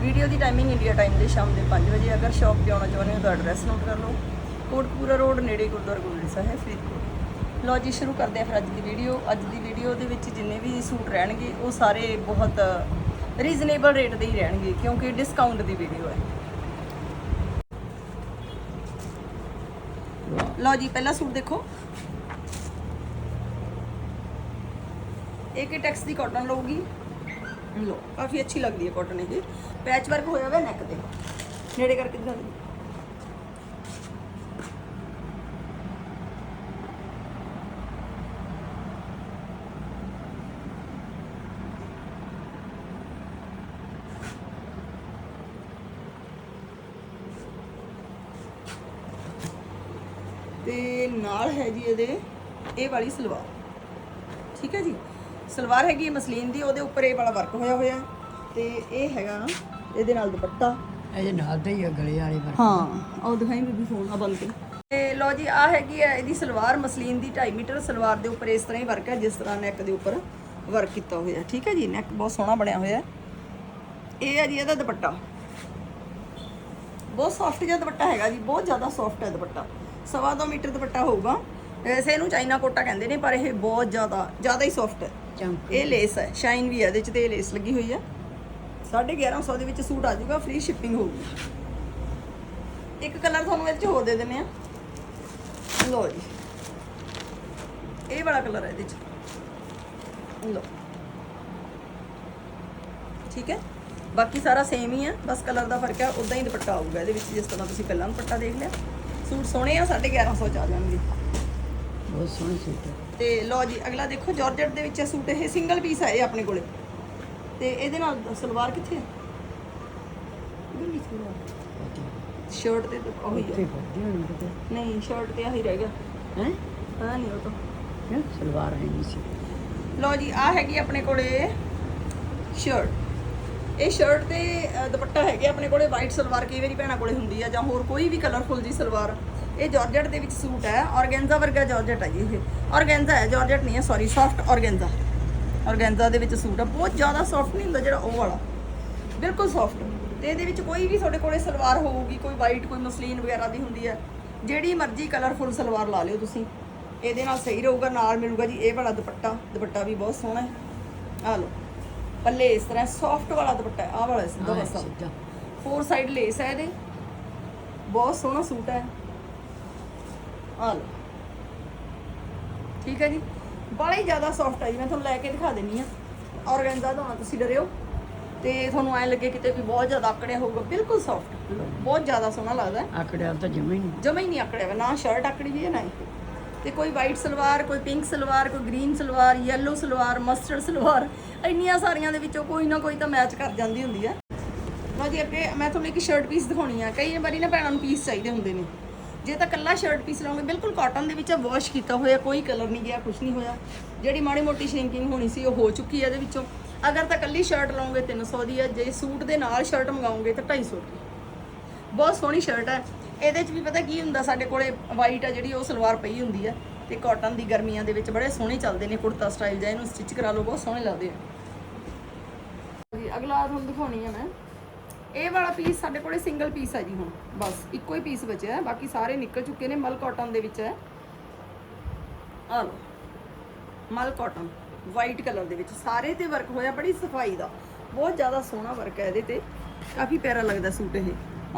Video ਦੀ timing India time ਦੇ ਸ਼ਾਮ ਦੇ 5 ਵਜੇ। ਅਗਰ ਸ਼ਾਪ ਤੇ ਆਉਣਾ ਚਾਹੁੰਦੇ ਹੋ ਤਾਂ ਐਡਰੈਸ ਨੋਟ ਕਰ ਲਓ। ਕੋਟਪੂਰਾ ਰੋਡ ਨੇੜੇ ਗੁਰਦੁਆਰਾ ਗੋਲਡੀ ਸਾਹਿਬ, ਫਰੀਦਕੋਟ। ਲਓ ਜੀ, ਸ਼ੁਰੂ ਕਰਦੇ ਹਾਂ ਫਿਰ ਅੱਜ ਦੀ ਵੀਡੀਓ ਅੱਜ ਦੀ ਵੀਡੀਓ ਦੇ ਵਿੱਚ ਜਿੰਨੇ ਵੀ ਸੂਟ ਰਹਿਣਗੇ, ਉਹ ਸਾਰੇ ਬਹੁਤ ਰੀਜ਼ਨੇਬਲ ਰੇਟ ਦੇ ਹੀ ਰਹਿਣਗੇ, ਕਿਉਂਕਿ ਡਿਸਕਾਊਂਟ ਦੀ ਵੀਡੀਓ ਹੈ। ਲਓ ਜੀ, ਪਹਿਲਾ ਸੂਟ ਦੇਖੋ। ਇਹ ਕਿ ਟੈਕਸ ਦੀ ਕਾਟਨ ਲਊਗੀ। ਲੋ ਕਾਫੀ ਅੱਛੀ ਲੱਗਦੀ ਹੈ ਕਾਟਨ ਇਹ। ਪੈਚ ਵਰਕ ਹੋਇਆ ਹੋਇਆ ਨੈਕ ਤੇ। ਨੇੜੇ ਕਰਕੇ ਦਿਖਾ ਦਿਓ ਤੇ ਨਾਲ ਹੈ ਜੀ ਇਹਦੇ, ਇਹ ਵਾਲੀ ਸਲਵਾਰ। ਠੀਕ ਹੈ ਜੀ? ਸਲਵਾਰ ਹੈਗੀ ਮਸਲੀਨ ਦੀ, ਉਹਦੇ ਉੱਪਰ ਇਹ ਵਾਲਾ ਵਰਕ ਹੋਇਆ ਹੋਇਆ। ਤੇ ਇਹ ਹੈਗਾ ਇਹਦੇ ਨਾਲ ਦੁਪੱਟਾ। ਇਹਦੇ ਨਾਲ ਦੇ ਹੀ ਆ ਗਲੇ ਵਾਲੇ ਪਰ ਹਾਂ ਉਹ ਦਿਖਾਈ ਬੀਬੀ ਫੋਨ ਆ ਬੰਦ ਕੇ। ਤੇ ਲੋ ਜੀ ਆ ਹੈਗੀ ਹੈ ਇਹਦੀ ਸਲਵਾਰ ਮਸਲੀਨ ਦੀ 2.5 ਮੀਟਰ ਸਲਵਾਰ ਦੇ ਉੱਪਰ ਇਸ ਤਰ੍ਹਾਂ ਹੀ ਵਰਕ ਹੈ ਜਿਸ ਤਰ੍ਹਾਂ ਨੈਕ ਦੇ ਉੱਪਰ ਵਰਕ ਕੀਤਾ ਹੋਇਆ। ਠੀਕ ਹੈ ਜੀ ਨੈਕ ਬਹੁਤ ਸੋਹਣਾ ਬਣਿਆ ਹੋਇਆ। ਇਹ ਹੈ ਜੀ ਇਹਦਾ ਦੁਪੱਟਾ। ਬਹੁਤ ਸੌਫਟ ਜਿਹਾ ਦੁਪੱਟਾ ਹੈਗਾ ਜੀ ਬਹੁਤ ਜ਼ਿਆਦਾ ਸੌਫਟ ਹੈ ਦੁਪੱਟਾ। ਸਵਾ ਦੋ ਮੀਟਰ ਦੁਪੱਟਾ ਹੋਊਗਾ। ਵੈਸੇ ਇਹਨੂੰ ਚਾਈਨਾ ਕੋਟਾ ਕਹਿੰਦੇ ਨੇ ਪਰ ਇਹ ਬਹੁਤ ਜ਼ਿਆਦਾ ਜ਼ਿਆਦਾ ਹੀ ਸੌਫਟ ਹੈ। ਇਹ ਲੇਸ ਹੈ ਸ਼ਾਈਨ ਵੀ ਹੈ ਇਹਦੇ ਚ ਤੇ ਲੇਸ ਲੱਗੀ ਹੋਈ ਹੈ। 1150 ਦੇ ਵਿੱਚ ਸੂਟ ਆ ਜਾਊਗਾ ਫ੍ਰੀ ਸ਼ਿਪਿੰਗ ਹੋਊਗੀ। ਇੱਕ ਕਲਰ ਤੁਹਾਨੂੰ ਇਹਦੇ ਚ ਹੋਰ ਦੇ ਦਿੰਨੇ ਆ। ਲੋ ਜੀ। ਇਹ ਵਾਲਾ ਕਲਰ ਹੈ ਇਹਦੇ ਚ। ਲੋ ਠੀਕ ਹੈ? ਬਾਕੀ ਸਾਰਾ ਸੇਮ ਹੀ ਹੈ ਬਸ ਕਲਰ ਦਾ ਫ਼ਰਕ ਹੈ ਉਦਾਂ ਹੀ ਦੁਪੱਟਾ ਆਊਗਾ ਇਹਦੇ ਵਿੱਚ ਜਿਸ ਤਰ੍ਹਾਂ ਤੁਸੀਂ ਪਹਿਲਾਂ ਦੁਪੱਟਾ ਦੇਖ ਲਿਆ। ਸੂਟ ਸੋਹਣੇ ਆ 1150 ਚ ਆ ਜਾਣਗੇ। ਬਹੁਤ ਸੋਹਣੇ ਸੂਟ ਹੈ ਤੇ ਲਓ ਜੀ ਅਗਲਾ ਦੇਖੋ ਜਾਰਜਟ ਦੇ ਵਿੱਚ ਸੂਟ ਇਹ ਸਿੰਗਲ ਪੀਸ ਇਹ ਆਪਣੇ ਕੋਲੇ। ਤੇ ਇਹਦੇ ਨਾਲ ਸਲਵਾਰ ਕਿੱਥੇ ਹੈ ਸ਼ਰਟ ਤੇ ਤਾਂ ਉਹੀ ਹੈ ਵੱਡੀ ਹੋਣੀ ਕਿਤੇ? ਨਹੀਂ ਸ਼ਰਟ ਤੇ ਆਹੀ ਰਹਿ ਗਿਆ। ਹੈ? ਹਾਂ ਨਹੀਂ ਉਹ ਤਾਂ। ਕਿਉਂ? ਸਲਵਾਰ ਹੈ ਨਹੀਂ ਸੀ। ਲਓ ਜੀ ਆ ਹੈਗੀ ਆਪਣੇ ਕੋਲੇ ਸ਼ਰਟ। ਇਹ ਸ਼ਰਟ ਤੇ ਅ, ਦੁਪੱਟਾ ਹੈਗੇ ਆਪਣੇ ਕੋਲੇ ਵਾਈਟ ਸਲਵਾਰ ਕਈ ਵਾਰੀ ਭੈਣਾਂ ਕੋਲੇ ਹੁੰਦੀ ਆ ਜਾਂ ਹੋਰ ਕੋਈ ਵੀ ਕਲਰਫੁਲ ਜੀ ਸਲਵਾਰ। ਇਹ ਜਾਰਜਟ ਦੇ ਵਿੱਚ ਸੂਟ ਹੈ ਔਰਗੈਂਜ਼ਾ ਵਰਗਾ ਜਾਰਜਟ ਹੈ ਜੀ ਇਹ। ਔਰਗੈਂਜ਼ਾ ਹੈ ਜਾਰਜਟ ਨਹੀਂ ਹੈ ਸੌਰੀ ਸੌਫਟ ਔਰਗੈਂਜ਼ਾ। ਔਰਗੈਂਜ਼ਾ ਦੇ ਵਿੱਚ ਸੂਟ ਹੈ ਬਹੁਤ ਜ਼ਿਆਦਾ ਸੌਫਟ ਨਹੀਂ ਹੁੰਦਾ ਜਿਹੜਾ ਉਹ ਵਾਲਾ। ਬਿਲਕੁਲ ਸੌਫਟ ਤੇ ਇਹਦੇ ਵਿੱਚ ਕੋਈ ਵੀ ਤੁਹਾਡੇ ਕੋਲੇ ਸਲਵਾਰ ਹੋਊਗੀ ਕੋਈ ਵਾਈਟ ਕੋਈ ਮਸਲੀਨ ਵਗੈਰਾ ਦੀ ਹੁੰਦੀ ਹੈ ਜਿਹੜੀ ਮਰਜ਼ੀ ਕਲਰਫੁਲ ਸਲਵਾਰ ਲਾ ਲਿਓ ਤੁਸੀਂ। ਇਹਦੇ ਨਾਲ ਸਹੀ ਰਹੂਗਾ ਨਾਲ ਮਿਲੂਗਾ ਜੀ ਇਹ ਵਾਲਾ ਦੁਪੱਟਾ। ਦੁਪੱਟਾ ਵੀ ਬਹੁਤ ਸੋਹਣਾ ਹੈ। ਆ ਲਓ। ਪੱਲੇ ਇਸ ਤਰ੍ਹਾਂ ਸੌਫਟ ਵਾਲਾ ਦੁਪੱਟਾ ਆਹ ਵਾਲਾ ਸਿੱਧਾ ਬਸਾ ਫੋਰ ਸਾਈਡ ਲੇਸ ਹੈ ਇਹਦੇ। ਬਹੁਤ ਸੋਹਣਾ ਸੂਟ ਹੈ। ਆ ਲਓ। ਠੀਕ ਹੈ ਜੀ? ਬੜਾ ਹੀ ਜ਼ਿਆਦਾ ਸੌਫਟ ਹੈ ਜੀ ਮੈਂ ਤੁਹਾਨੂੰ ਲੈ ਕੇ ਦਿਖਾ ਦਿੰਨੀ ਆ। ਔਰਗੈਂਜ਼ਾ ਦਾ ਤੁਸੀਂ ਡਰਿਓ। ਤੇ ਤੁਹਾਨੂੰ ਐ ਲੱਗੇ ਕਿਤੇ ਵੀ ਬਹੁਤ ਜ਼ਿਆਦਾ ਆਕੜਿਆ ਹੋਊਗਾ ਬਿਲਕੁਲ ਸੌਫਟ ਬਹੁਤ ਜ਼ਿਆਦਾ ਸੋਹਣਾ ਲੱਗਦਾ। ਹੈ ਆਕੜਿਆ ਤਾਂ ਜਮਾ ਹੀ ਨਹੀਂ। ਜਮਾ ਹੀ ਨਹੀਂ ਆਕੜਿਆ ਨਾ ਸ਼ਰਟ ਆਕੜੀ ਵੀ ਹੈ ਨਾ ਤੇ ਕੋਈ ਵਾਈਟ ਸਲਵਾਰ ਕੋਈ ਪਿੰਕ ਸਲਵਾਰ ਕੋਈ green salwar yellow salwar mustard salwar ਇੰਨੀਆਂ ਸਾਰੀਆਂ ਦੇ ਵਿੱਚੋਂ ਕੋਈ ਨਾ ਕੋਈ ਤਾਂ ਮੈਚ ਕਰ ਜਾਂਦੀ ਹੁੰਦੀ ਹੈ ਲਓ ਜੀ ਅੱਗੇ ਮੈਂ ਤੁਹਾਨੂੰ ਇੱਕ ਸ਼ਰਟ ਪੀਸ ਦਿਖਾਉਣੀ ਆ। ਕਈ ਵਾਰੀ ਨਾ ਭੈਣਾਂ ਨੂੰ ਪੀਸ ਚਾਹੀਦੇ ਹੁੰਦੇ ਨੇ। ਜੇ ਤਾਂ ਕੱਲਾ ਸ਼ਰਟ ਪੀਸ ਲਾਉਂਗੇ, ਬਿਲਕੁਲ ਕਾਟਨ ਦੇ ਵਿੱਚ ਵਾਸ਼ ਕੀਤਾ ਹੋਇਆ, ਕੋਈ ਕਲਰ ਨਹੀਂ ਗਿਆ ਕੁਝ ਨਹੀਂ ਹੋਇਆ। ਜਿਹੜੀ ਮਾੜੀ ਮੋਟੀ ਸ਼ਿੰਕਿੰਗ ਹੋਣੀ ਸੀ, ਉਹ ਹੋ ਚੁੱਕੀ ਹੈ ਇਹਦੇ ਵਿੱਚੋਂ। ਅਗਰ ਤਾਂ ਕੱਲੀ ਸ਼ਰਟ ਲਾਉਂਗੇ 300 ਦੀ ਹੈ ਜੇ ਸੂਟ ਦੇ ਨਾਲ ਸ਼ਰਟ ਮੰਗਾਉਂਗੇ ਤਾਂ 250 ਦੀ ਬਹੁਤ ਸੋਹਣੀ ਸ਼ਰਟ ਹੈ ਇਹਦੇ 'ਚ ਵੀ ਪਤਾ ਕੀ ਹੁੰਦਾ, ਸਾਡੇ ਕੋਲੇ ਵਾਈਟ ਆ ਜਿਹੜੀ, ਉਹ ਸਲਵਾਰ ਪਈ ਹੁੰਦੀ ਹੈ ਤੇ ਕਾਟਨ ਦੀ ਗਰਮੀਆਂ ਦੇ ਵਿੱਚ ਬੜੇ ਸੋਹਣੇ ਚੱਲਦੇ ਨੇ, ਕੁੜਤਾ ਸਟਾਈਲ ਜਾਂ ਇਹਨੂੰ ਸਟਿਚ ਕਰਾ ਲਓ, ਬਹੁਤ ਸੋਹਣੇ ਲੱਗਦੇ ਆ। ਜੀ ਅਗਲਾ ਤੁਹਾਨੂੰ ਦਿਖਾਉਣੀ ਆ ਮੈਂ। ਇਹ ਵਾਲਾ ਪੀਸ ਸਾਡੇ ਕੋਲੇ ਸਿੰਗਲ ਪੀਸ ਹੈ ਜੀ ਹੁਣ ਬਸ ਇੱਕੋ ਹੀ ਪੀਸ ਬਚਿਆ ਹੈ ਬਾਕੀ ਸਾਰੇ ਨਿਕਲ ਚੁੱਕੇ ਨੇ ਮਲ ਕਾਟਨ ਦੇ ਵਿੱਚ ਹੈ। ਆ ਲਓ ਮਲ ਕਾਟਨ ਵਾਈਟ ਕਲਰ ਦੇ ਵਿੱਚ ਸਾਰੇ ਤੇ ਵਰਕ ਹੋਇਆ ਬੜੀ ਸਫ਼ਾਈ ਦਾ ਬਹੁਤ ਜ਼ਿਆਦਾ ਸੋਹਣਾ ਵਰਕ ਹੈ ਇਹਦੇ ਤੇ ਕਾਫੀ ਪਿਆਰਾ ਲੱਗਦਾ ਸੂਟ ਇਹ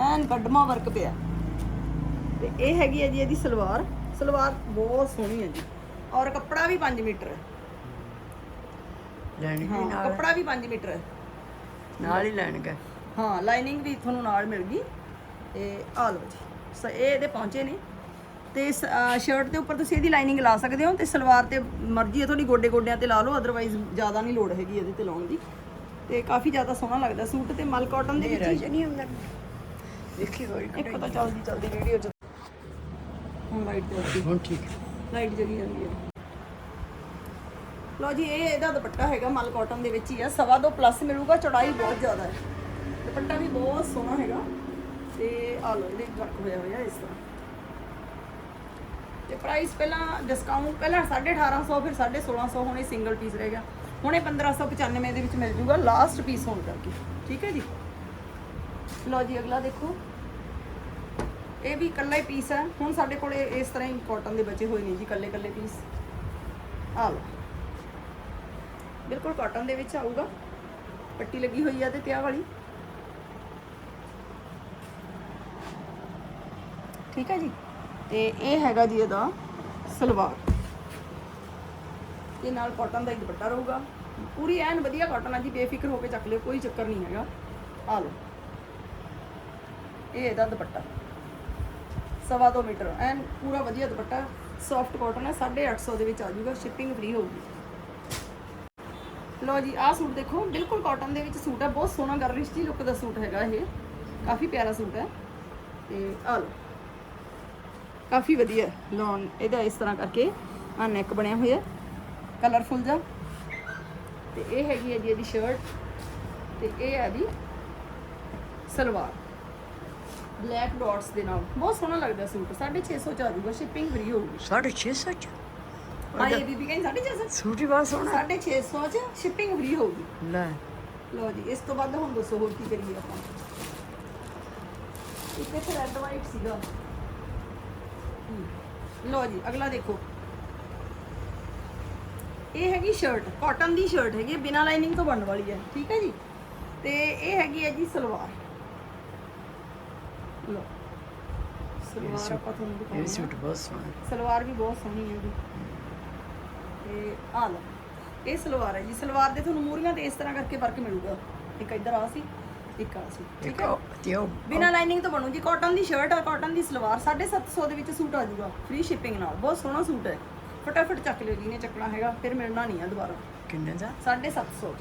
ਐਨ ਕੱਢਮਾ ਵਰਕ ਪਿਆ ਤੇ ਇਹ ਹੈਗੀ ਹੈ ਜੀ ਇਹਦੀ ਸਲਵਾਰ ਸਲਵਾਰ ਬਹੁਤ ਸੋਹਣੀ ਹੈ ਜੀ ਔਰ ਕੱਪੜਾ ਵੀ 5 ਮੀਟਰ ਹੈ। ਲੈਣ ਨਾਲ। ਕੱਪੜਾ ਵੀ 5 ਮੀਟਰ ਹੈ। ਨਾਲ ਹੀ ਲੈਣਗੇ ਹਾਂ ਲਾਈਨਿੰਗ ਵੀ ਤੁਹਾਨੂੰ ਨਾਲ ਮਿਲ ਗਈ। ਤੇ ਆ ਲਓ ਜੀ। ਸੋ ਇਹ ਇਹਦੇ ਪਹੁੰਚੇ ਨੇ। ਤੇ ਸ਼ਰਟ ਦੇ ਉੱਪਰ ਤੁਸੀਂ ਇਹਦੀ ਲਾਈਨਿੰਗ ਲਾ ਸਕਦੇ ਹੋ ਤੇ ਸਲਵਾਰ ਤੇ ਮਰਜ਼ੀ ਹੈ ਤੁਹਾਡੀ ਗੋਡੇ ਗੋਡਿਆਂ ਤੇ ਲਾ ਲਓ ਅਦਰਵਾਈਜ਼ ਜ਼ਿਆਦਾ ਨਹੀਂ ਲੋੜ ਹੈਗੀ ਇਹਦੇ ਤੇ ਲਾਉਣ ਦੀ। ਤੇ ਕਾਫੀ ਜ਼ਿਆਦਾ ਸੋਹਣਾ ਲੱਗਦਾ। ਸੂਟ ਤੇ ਮਲ ਕਾਟਨ ਦੇ ਵਿੱਚ ਨਹੀਂ ਹੁੰਦਾ। ਦੇਖੀ ਹੋਈ ਇੱਕ ਤਾਂ ਚੱਲਦੀ ਚੱਲਦੀ ਵੀਡੀਓ ਚ। ਹੁਣ ਲਾਈਟ ਤੇ ਹੁਣ ਠੀਕ। ਹੈ। ਲਾਈਟ ਜਗੀ ਜਾਂਦੀ ਹੈ। ਲੋ ਜੀ ਇਹ ਇਹਦਾ ਦੁਪੱਟਾ ਹੈਗਾ ਮਲ ਕਾਟਨ ਦੇ ਵਿੱਚ ਹੀ ਆ। ਸਵਾ ਦੋ ਪਲੱਸ ਮਿਲੂਗਾ ਚੌੜਾਈ ਬਹੁਤ ਜ਼ਿਆਦਾ ਹੈ। ਦੁਪੱਟਾ ਵੀ ਬਹੁਤ ਸੋਹਣਾ ਹੈਗਾ ਤੇ ਆ ਲੋ ਇਹਦੇ ਵਰਕ ਹੋਇਆ ਹੋਇਆ ਇਸ ਤਰ੍ਹਾਂ। ਤੇ ਪ੍ਰਾਈਸ ਪਹਿਲਾਂ ਡਿਸਕਾਊਂਟ ਪਹਿਲਾਂ 1850 ਫਿਰ 1650 ਹੁਣ ਇਹ ਸਿੰਗਲ ਪੀਸ ਰਹਿ ਗਿਆ। ਹੁਣ ਇਹ 1595 ਦੇ ਵਿੱਚ ਮਿਲ ਜੂਗਾ ਲਾਸਟ ਪੀਸ ਹੋਣ ਕਰਕੇ। ਠੀਕ ਹੈ ਜੀ? ਲਓ ਜੀ, ਅਗਲਾ ਦੇਖੋ। ਇਹ ਵੀ ਇਕੱਲਾ ਹੀ ਪੀਸ ਹੈ। ਹੁਣ ਸਾਡੇ ਕੋਲ ਇਸ ਤਰ੍ਹਾਂ ਹੀ ਕਾਟਨ ਦੇ ਬਚੇ ਹੋਏ ਨੇ ਜੀ ਇਕੱਲੇ ਇਕੱਲੇ ਪੀਸ ਆ ਲਓ। ਬਿਲਕੁਲ ਕਾਟਨ ਦੇ ਵਿੱਚ ਆਊਗਾ। ਪੱਟੀ ਲੱਗੀ ਹੋਈ ਆ ਤੇ ਤਿਆ ਵਾਲੀ। ਠੀਕ ਹੈ ਜੀ? ਤੇ ਇਹ ਹੈਗਾ ਜੀ ਇਹਦਾ ਸਲਵਾਰ। ਇਹ ਨਾਲ ਕਾਟਨ ਦਾ ਇੱਕ ਦੁਪੱਟਾ ਰਹੂਗਾ। ਪੂਰੀ ਐਨ ਵਧੀਆ ਕਾਟਨ ਆ ਜੀ, ਬੇਫਿਕਰ ਹੋ ਕੇ ਚੱਕ ਲਿਓ, ਕੋਈ ਚੱਕਰ ਨਹੀਂ ਹੈਗਾ। ਆ ਲਓ। ਇਹ ਇਹਦਾ ਦੁਪੱਟਾ। ਸਵਾ ਦੋ ਮੀਟਰ। ਐਨ ਪੂਰਾ ਵਧੀਆ ਦੁਪੱਟਾ। ਸੌਫਟ ਕਾਟਨ ਹੈ 850 ਦੇ ਵਿੱਚ ਆ ਜਾਊਗਾ ਸ਼ਿਪਿੰਗ ਫ੍ਰੀ ਹੋਊਗੀ। ਲੋ ਜੀ, ਆਹ ਸੂਟ ਦੇਖੋ, ਬਿਲਕੁਲ ਕਾਟਨ ਦੇ ਵਿੱਚ ਸੂਟ ਹੈ ਬਹੁਤ ਸੋਹਣਾ ਗਰਲਿਸ਼ ਜੀ ਲੁੱਕ ਦਾ ਸੂਟ ਹੈਗਾ ਇਹ। ਕਾਫੀ ਪਿਆਰਾ ਸੂਟ ਹੈ। ਤੇ ਆ ਲਓ। ਕਾਫੀ ਵਧੀਆ ਲੋਨ ਇਹਦਾ ਇਸ ਤਰ੍ਹਾਂ ਕਰਕੇ ਆ ਨੈਕ ਬਣਿਆ ਹੋਇਆ ਕਲਰਫੁਲ ਜਿਹਾ। ਤੇ ਇਹ ਹੈਗੀ ਹੈ ਜੀ ਇਹਦੀ ਸ਼ਰਟ ਤੇ ਇਹ ਹੈ ਦੀ ਸਲਵਾਰ। ਬਲੈਕ ਡਾਟਸ ਦੇ ਨਾਲ। ਬਹੁਤ ਸੋਹਣਾ ਲੱਗਦਾ ਸੂਟ 650 ਚ ਆ ਜਾਊਗਾ ਸ਼ਿਪਿੰਗ ਫ੍ਰੀ ਹੋਊਗੀ। ਸਾਢੇ 600 ਚ? ਇਹ ਬੀਬੀ ਕਹਿੰਦੀ 650 ਸੂਟ ਹੀ ਬਹੁਤ ਸੋਹਣਾ। 650 ਚ ਸ਼ਿਪਿੰਗ ਫ੍ਰੀ ਹੋਊਗੀ। ਲੈ। ਲਓ ਜੀ ਇਸ ਤੋਂ ਬਾਅਦ ਹੁਣ ਦੱਸੋ ਹੋਰ ਕੀ ਕਰੀਏ ਆਪਾਂ। ਇੱਕ ਇੱਥੇ ਰੈੱਡ ਵਾਈਟ ਸੀਗਾ। ਲਓ ਜੀ ਅਗਲਾ ਦੇਖੋ। ਇਹ ਹੈਗੀ ਸ਼ਰਟ ਕਾਟਨ ਦੀ ਸ਼ਰਟ ਹੈਗੀ ਬਿਨਾ ਲਾਈਨਿੰਗ ਤੋਂ ਬਣਨ ਵਾਲੀ ਹੈ ਠੀਕ ਹੈ ਜੀ? ਤੇ ਇਹ ਹੈਗੀ ਹੈ ਜੀ ਸਲਵਾਰ। ਲਓ ਸਲਵਾਰ ਆਪਾਂ ਤੁਹਾਨੂੰ ਇਹ ਦਿਖਾਉਂਦੇ ਸੂਟ ਬਹੁਤ ਸੋਹਣਾ ਸਲਵਾਰ ਵੀ ਬਹੁਤ ਸੋਹਣੀ ਹੈ ਇਹਦੀ ਤੇ ਆ ਲਓ ਇਹ ਸਲਵਾਰ ਹੈ ਜੀ। ਸਲਵਾਰ ਦੇ ਤੁਹਾਨੂੰ ਮੂਰੀਆਂ ਤੇ ਇਸ ਤਰ੍ਹਾਂ ਕਰਕੇ ਵਰਕ ਮਿਲੂਗਾ। ਇੱਕ ਇੱਧਰ ਆ ਸੀ। ਇੱਕ ਆ ਸੀ। ਠੀਕ ਹੈ? ਤੇ ਉਹ ਬਿਨਾ ਲਾਈਨਿੰਗ ਤੋਂ ਬਣੂ ਜੀ ਕਾਟਨ ਦੀ ਸ਼ਰਟ ਆ ਕਾਟਨ ਦੀ ਸਲਵਾਰ 750 ਦੇ ਵਿੱਚ ਸੂਟ ਆ ਜਾਊਗਾ ਫ੍ਰੀ ਸ਼ਿਪਿੰਗ ਨਾਲ। ਬਹੁਤ ਸੋਹਣਾ ਸੂਟ ਹੈ। ਫਟਾਫਟ ਚੱਕ ਲਿਓ ਜੀ ਨੇ ਚੱਕਣਾ ਹੈਗਾ। ਫਿਰ ਮਿਲਣਾ ਨਹੀਂ ਆ ਦੁਬਾਰਾ। ਕਿੰਨੇ ਦਾ? 750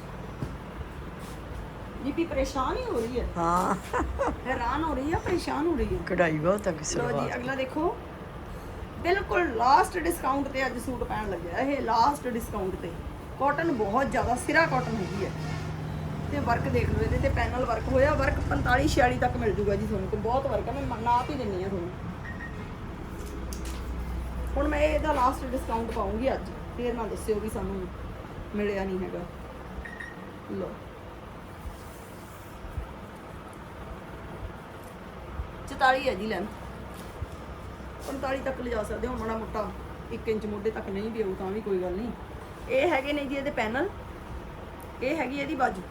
ਜੀਪੀ ਪਰੇਸ਼ਾਨ ਹੀ ਹੋ ਰਹੀ ਹੈ। ਹਾਂ। ਹੈਰਾਨ ਹੋ ਰਹੀ ਹੈ ਪਰੇਸ਼ਾਨ ਹੋ ਰਹੀ ਹੈ ਕਢਾਈ ਬਹੁਤ ਹੈ ਲੋ ਜੀ ਅਗਲਾ ਦੇਖੋ। ਬਿਲਕੁਲ ਲਾਸਟ ਡਿਸਕਾਊਂਟ ਤੇ ਅੱਜ ਸੂਟ ਪੈਣ ਲੱਗਿਆ। ਇਹ ਲਾਸਟ ਡਿਸਕਾਊਂਟ ਤੇ। ਕਾਟਨ ਬਹੁਤ ਜ਼ਿਆਦਾ ਸਿਰਾ ਕਾਟਨ ਹੈਗੀ ਹੈ। ਤੇ ਵਰਕ ਦੇਖ ਲਓ ਇਹਦੇ ਤੇ ਪੈਨਲ ਵਰਕ ਹੋਇਆ ਵਰਕ 45 46 ਤੱਕ ਮਿਲ ਜੂਗਾ ਜੀ ਤੁਹਾਨੂੰ ਤੇ ਬਹੁਤ ਵਰਕ ਹੈ ਮੈਂ ਨਾਪ ਹੀ ਦਿੰਨੀ ਆ ਤੁਹਾਨੂੰ। ਹੁਣ ਮੈਂ ਇਹਦਾ ਲਾਸਟ ਡਿਸਕਾਊਂਟ ਪਾਉਂਗੀ ਅੱਜ, ਫੇਰ ਨਾ ਦੱਸਿਓ ਵੀ ਸਾਨੂੰ ਮਿਲਿਆ ਨਹੀਂ ਹੈਗਾ। ਲੋ 44 ਹੈ ਜੀ ਲੈਂਥ 45 ਤੱਕ ਲਿਜਾ ਸਕਦੇ ਹੋ, ਮਾੜਾ ਮੋਟਾ 1 ਇੰਚ ਮੋਢੇ ਤੱਕ ਨਹੀਂ ਵੀ ਆਊ ਤਾਂ ਵੀ ਕੋਈ ਗੱਲ ਨਹੀਂ। ਇਹ ਹੈਗੇ ਨੇ ਜੀ ਇਹਦੇ ਪੈਨਲ, ਇਹ ਹੈਗੀ ਇਹਦੀ ਬਾਜੂ।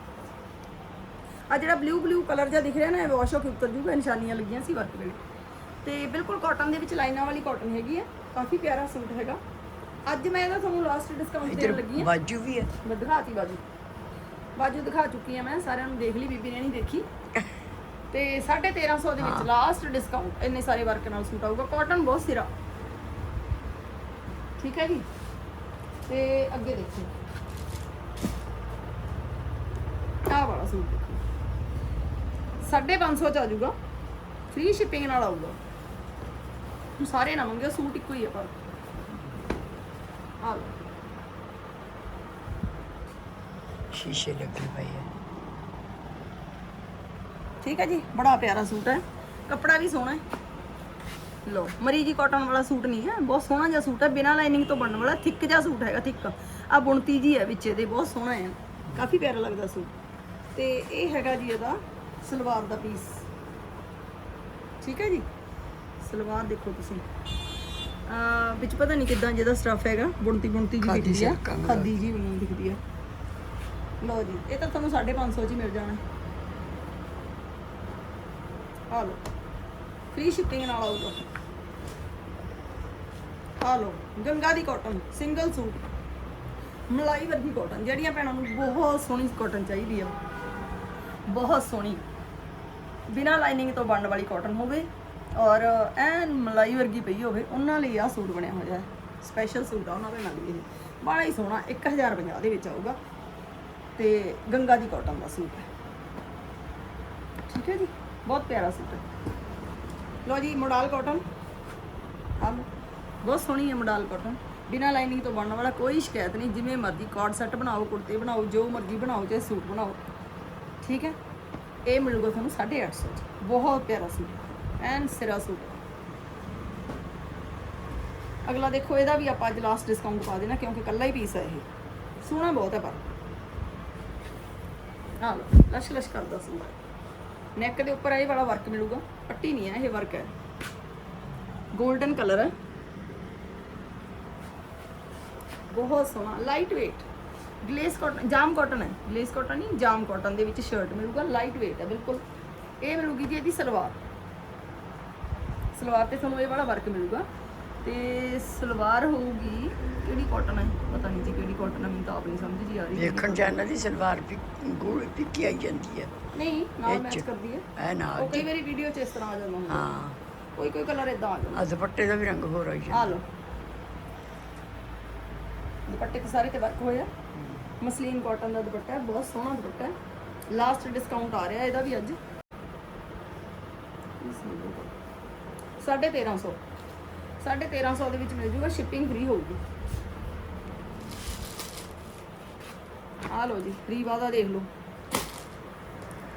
ਆ ਜਿਹੜਾ ਬਲੂ ਬਲੂ ਕਲਰ ਜਿਹਾ ਦਿਖ ਰਿਹਾ ਨਾ ਇਹ ਵਾਸ਼ ਹੋ ਕੇ ਉਤਰ ਜੂਗਾ ਨਿਸ਼ਾਨੀਆਂ ਲੱਗੀਆਂ ਸੀ ਵਰਕ ਵੇਲੇ। ਤੇ ਬਿਲਕੁਲ ਕਾਟਨ ਦੇ ਵਿੱਚ ਲਾਈਨਾਂ ਵਾਲੀ ਕਾਟਨ ਹੈਗੀ ਹੈ ਕਾਫੀ ਪਿਆਰਾ ਸੂਟ ਹੈਗਾ। ਅੱਜ ਮੈਂ ਇਹਦਾ ਤੁਹਾਨੂੰ ਲਾਸਟ ਡਿਸਕਾਊਂਟ ਦੇਣ ਲੱਗੀ ਹਾਂ ਬਾਜੂ ਵੀ ਹੈ ਮੈਂ ਦਿਖਾਤੀ ਬਾਜੂ। ਬਾਜੂ ਦਿਖਾ ਚੁੱਕੀ ਆ ਮੈਂ ਸਾਰਿਆਂ ਨੂੰ ਦੇਖ ਲਈ ਬੀਬੀ ਨੇ ਨਹੀਂ ਦੇਖੀ। ਤੇ 1350 ਦੇ ਵਿੱਚ ਲਾਸਟ ਡਿਸਕਾਊਂਟ ਇੰਨੇ ਸਾਰੇ ਵਰਕ ਨਾਲ ਸੂਟ ਆਊਗਾ। ਕਾਟਨ ਬਹੁਤ ਸਿਰਾ। ਠੀਕ ਹੈ ਜੀ? ਤੇ ਅੱਗੇ ਦੇਖੋ। ਆਹ ਵਾਲਾ ਸੂਟ 550 ਚ ਆ ਜਾਊਗਾ। ਫ੍ਰੀ ਸ਼ਿਪਿੰਗ ਨਾਲ ਆਊਗਾ। ਹੁਣ ਸਾਰੇ ਨਾ ਮੰਗਿਓ ਸੂਟ ਇੱਕੋ ਹੀ ਹੈ ਪਰ। ਆ ਲਓ। ਸ਼ੀਸ਼ੇ ਲੱਗੇ ਪਏ ਹੈ ਠੀਕ ਹੈ ਜੀ ਬੜਾ ਪਿਆਰਾ ਸੂਟ ਹੈ। ਕੱਪੜਾ ਵੀ ਸੋਹਣਾ ਹੈ। ਲੋ ਮਰੀਜੀ ਕਾਟਨ ਵਾਲਾ ਸੂਟ ਨਹੀਂ ਹੈ। ਬਹੁਤ ਸੋਹਣਾ ਜਿਹਾ ਸੂਟ ਹੈ। ਬਿਨਾ ਲਾਈਨਿੰਗ ਤੋਂ ਬਣਨ ਵਾਲਾ ਥਿੱਕ ਜਿਹਾ ਸੂਟ ਹੈਗਾ ਥਿੱਕ। ਆ ਬੁਣਤੀ ਜੀ ਹੈ ਵਿੱਚ ਇਹਦੇ ਬਹੁਤ ਸੋਹਣਾ ਹੈ। ਕਾਫੀ ਪਿਆਰਾ ਲੱਗਦਾ ਸੂਟ। ਤੇ ਇਹ ਹੈਗਾ ਜੀ ਇਹਦਾ ਸਲਵਾਰ ਦਾ ਪੀਸ। ਠੀਕ ਹੈ ਜੀ? ਸਲਵਾਰ ਦੇਖੋ ਤੁਸੀਂ। ਆ ਵਿੱਚ ਪਤਾ ਨਹੀਂ ਕਿਦਾਂ ਜਿਹਦਾ ਸਟਫ ਹੈਗਾ। ਬੁਣਤੀ ਬੁਣਤੀ ਜੀ ਖਾਦੀ ਦਿਖਦੀ ਆ। ਖਾਦੀ ਜੀ ਬਣਨ ਦਿਖਦੀ ਆ। ਲਓ ਜੀ ਇਹ ਤਾਂ ਤੁਹਾਨੂੰ 550 ਚ ਮਿਲ ਜਾਣਾ। ਆ ਲਓ। ਫ੍ਰੀ ਸ਼ਿਪਿੰਗ ਨਾਲ ਆਊਗਾ। ਆ ਲਓ ਗੰਗਾ ਦੀ ਕਾਟਨ ਸਿੰਗਲ ਸੂਟ ਮਲਾਈ ਵਰਗੀ ਕਾਟਨ ਜਿਹੜੀਆਂ ਭੈਣਾਂ ਨੂੰ ਬਹੁਤ ਸੋਹਣੀ ਕਾਟਨ ਚਾਹੀਦੀ ਆ। ਬਹੁਤ ਸੋਹਣੀ। ਬਿਨਾ ਲਾਈਨਿੰਗ ਤੋਂ ਬਣਨ ਵਾਲੀ ਕਾਟਨ ਹੋਵੇ ਔਰ ਐਨ ਮਲਾਈ ਵਰਗੀ ਪਈ ਹੋਵੇ, ਉਹਨਾਂ ਲਈ ਆ ਸੂਟ ਬਣਿਆ ਹੋਇਆ ਹੈ। ਸਪੈਸ਼ਲ ਸੂਟ ਆ ਉਹਨਾਂ ਦੇ ਨਾਲ ਵੀ ਇਹ। ਬੜਾ ਹੀ ਸੋਹਣਾ 1050 ਦੇ ਵਿੱਚ ਆਊਗਾ। ਤੇ ਗੰਗਾ ਦੀ ਕਾਟਨ ਦਾ ਸੂਟ ਹੈ। ਠੀਕ ਹੈ ਜੀ, ਬਹੁਤ ਪਿਆਰਾ ਸੂਟ ਹੈ। ਲੋ ਜੀ, ਮੋਡਲ ਕਾਟਨ ਆ ਬਹੁਤ ਸੋਹਣੀ ਹੈ ਮੋਡਲ ਕਾਟਨ ਬਿਨਾ ਲਾਈਨਿੰਗ ਤੋਂ ਬਣਨ ਵਾਲਾ ਕੋਈ ਸ਼ਿਕਾਇਤ ਨਹੀਂ, ਜਿਵੇਂ ਮਰਜ਼ੀ ਕਾਰਡ ਸੈੱਟ ਬਣਾਓ, ਕੁੜਤੇ ਬਣਾਓ, ਜੋ ਮਰਜ਼ੀ ਬਣਾਓ, ਚਾਹੇ ਸੂਟ ਬਣਾਓ। ਠੀਕ ਹੈ? ਇਹ ਮਿਲੂਗਾ ਤੁਹਾਨੂੰ 850 ਚ। ਬਹੁਤ ਪਿਆਰਾ ਸੂਟ ਐਨ ਸਿਰਾ ਸੂਟ ਅਗਲਾ ਦੇਖੋ, ਇਹਦਾ ਵੀ ਆਪਾਂ ਅੱਜ ਲਾਸਟ ਡਿਸਕਾਊਂਟ ਪਾ ਦੇਣਾ, ਕਿਉਂਕਿ ਕੱਲਾ ਹੀ ਪੀਸ ਹੈ ਇਹ। ਸੋਹਣਾ ਬਹੁਤ ਹੈ ਪਰ। ਆ ਲਓ, ਲਸ਼ ਲਸ਼ ਕਰਦਾ ਸੂਟ ਨੈਕ ਦੇ ਉੱਪਰ ਇਹ ਵਾਲਾ ਵਰਕ ਮਿਲੂਗਾ। ਪੱਟੀ ਨਹੀਂ ਹੈ, ਇਹ ਵਰਕ ਹੈ। 골ਡਨ ਕਲਰ ਹੈ। ਬਹੁਤ ਸੋਹਣਾ light weight glace cotton jam cotton ਹੈ। ਗਲੇਸ ਕਾਟਨ ਨਹੀਂ ਜਾਮ ਕਾਟਨ ਦੇ ਵਿੱਚ ਸ਼ਰਟ ਮਿਲੂਗਾ ਲਾਈਟ weight ਹੈ ਬਿਲਕੁਲ। ਇਹ ਮਿਲੂਗੀ ਜੀ ਇਹਦੀ ਸਲਵਾਰ। ਸਲਵਾਰ ਤੇ ਤੁਹਾਨੂੰ ਇਹ ਵਾਲਾ ਵਰਕ ਮਿਲੂਗਾ। ਤੇ ਸਲਵਾਰ ਹੋਊਗੀ ਕਿਹੜੀ ਕਾਟਨ ਹੈ? ਪਤਾ ਨਹੀਂ ਜੀ ਕਿਹੜੀ ਕਾਟਨ ਹੈ ਮੈਨੂੰ ਤਾਂ ਆਪ ਨਹੀਂ ਸਮਝ ਜੀ ਆ ਰਹੀ। ਦੇਖਣ ਜਾਣਾ ਦੀ ਸਲਵਾਰ ਵੀ ਗੋਲ ਪਿੱਕੀ ਆਈ ਜਾਂਦੀ ਹੈ। ਨਹੀਂ ਨਾਲ ਮੈਚ। ਕਰਦੀ ਹੈ। ਐ ਨਾਲ ਉਹ ਕਈ ਵਾਰੀ ਵੀਡੀਓ 'ਚ ਇਸ ਤਰ੍ਹਾਂ ਆ ਜਾਂਦਾ ਹਾਂ। ਕੋਈ ਕੋਈ ਕਲਰ ਇਦਾਂ ਆ ਜਾਂਦਾ। ਆ ਦੁਪੱਟੇ ਦਾ ਵੀ ਰੰਗ ਹੋਰ ਆ ਜਾਂਦਾ। ਲਓ। ਦੁਪੱਟੇ ਤੇ ਸਾਰੇ ਤੇ ਵਰਕ ਹੋਇਆ ਮਸਲੀਨ ਕਾਟਨ ਦਾ ਦੁਪੱਟਾ ਹੈ, ਬਹੁਤ ਸੋਹਣਾ ਦੁਪੱਟਾ ਹੈ। ਲਾਸਟ ਡਿਸਕਾਊਂਟ ਆ ਰਿਹਾ ਇਹਦਾ ਵੀ ਅੱਜ। 1350 1350 ਦੇ ਵਿੱਚ ਮਿਲ ਜੂਗਾ ਸ਼ਿਪਿੰਗ ਫ੍ਰੀ ਹੋਊਗੀ। ਆ ਲਓ ਜੀ, ਰੀਵਾ ਦਾ ਦੇਖ ਲਓ।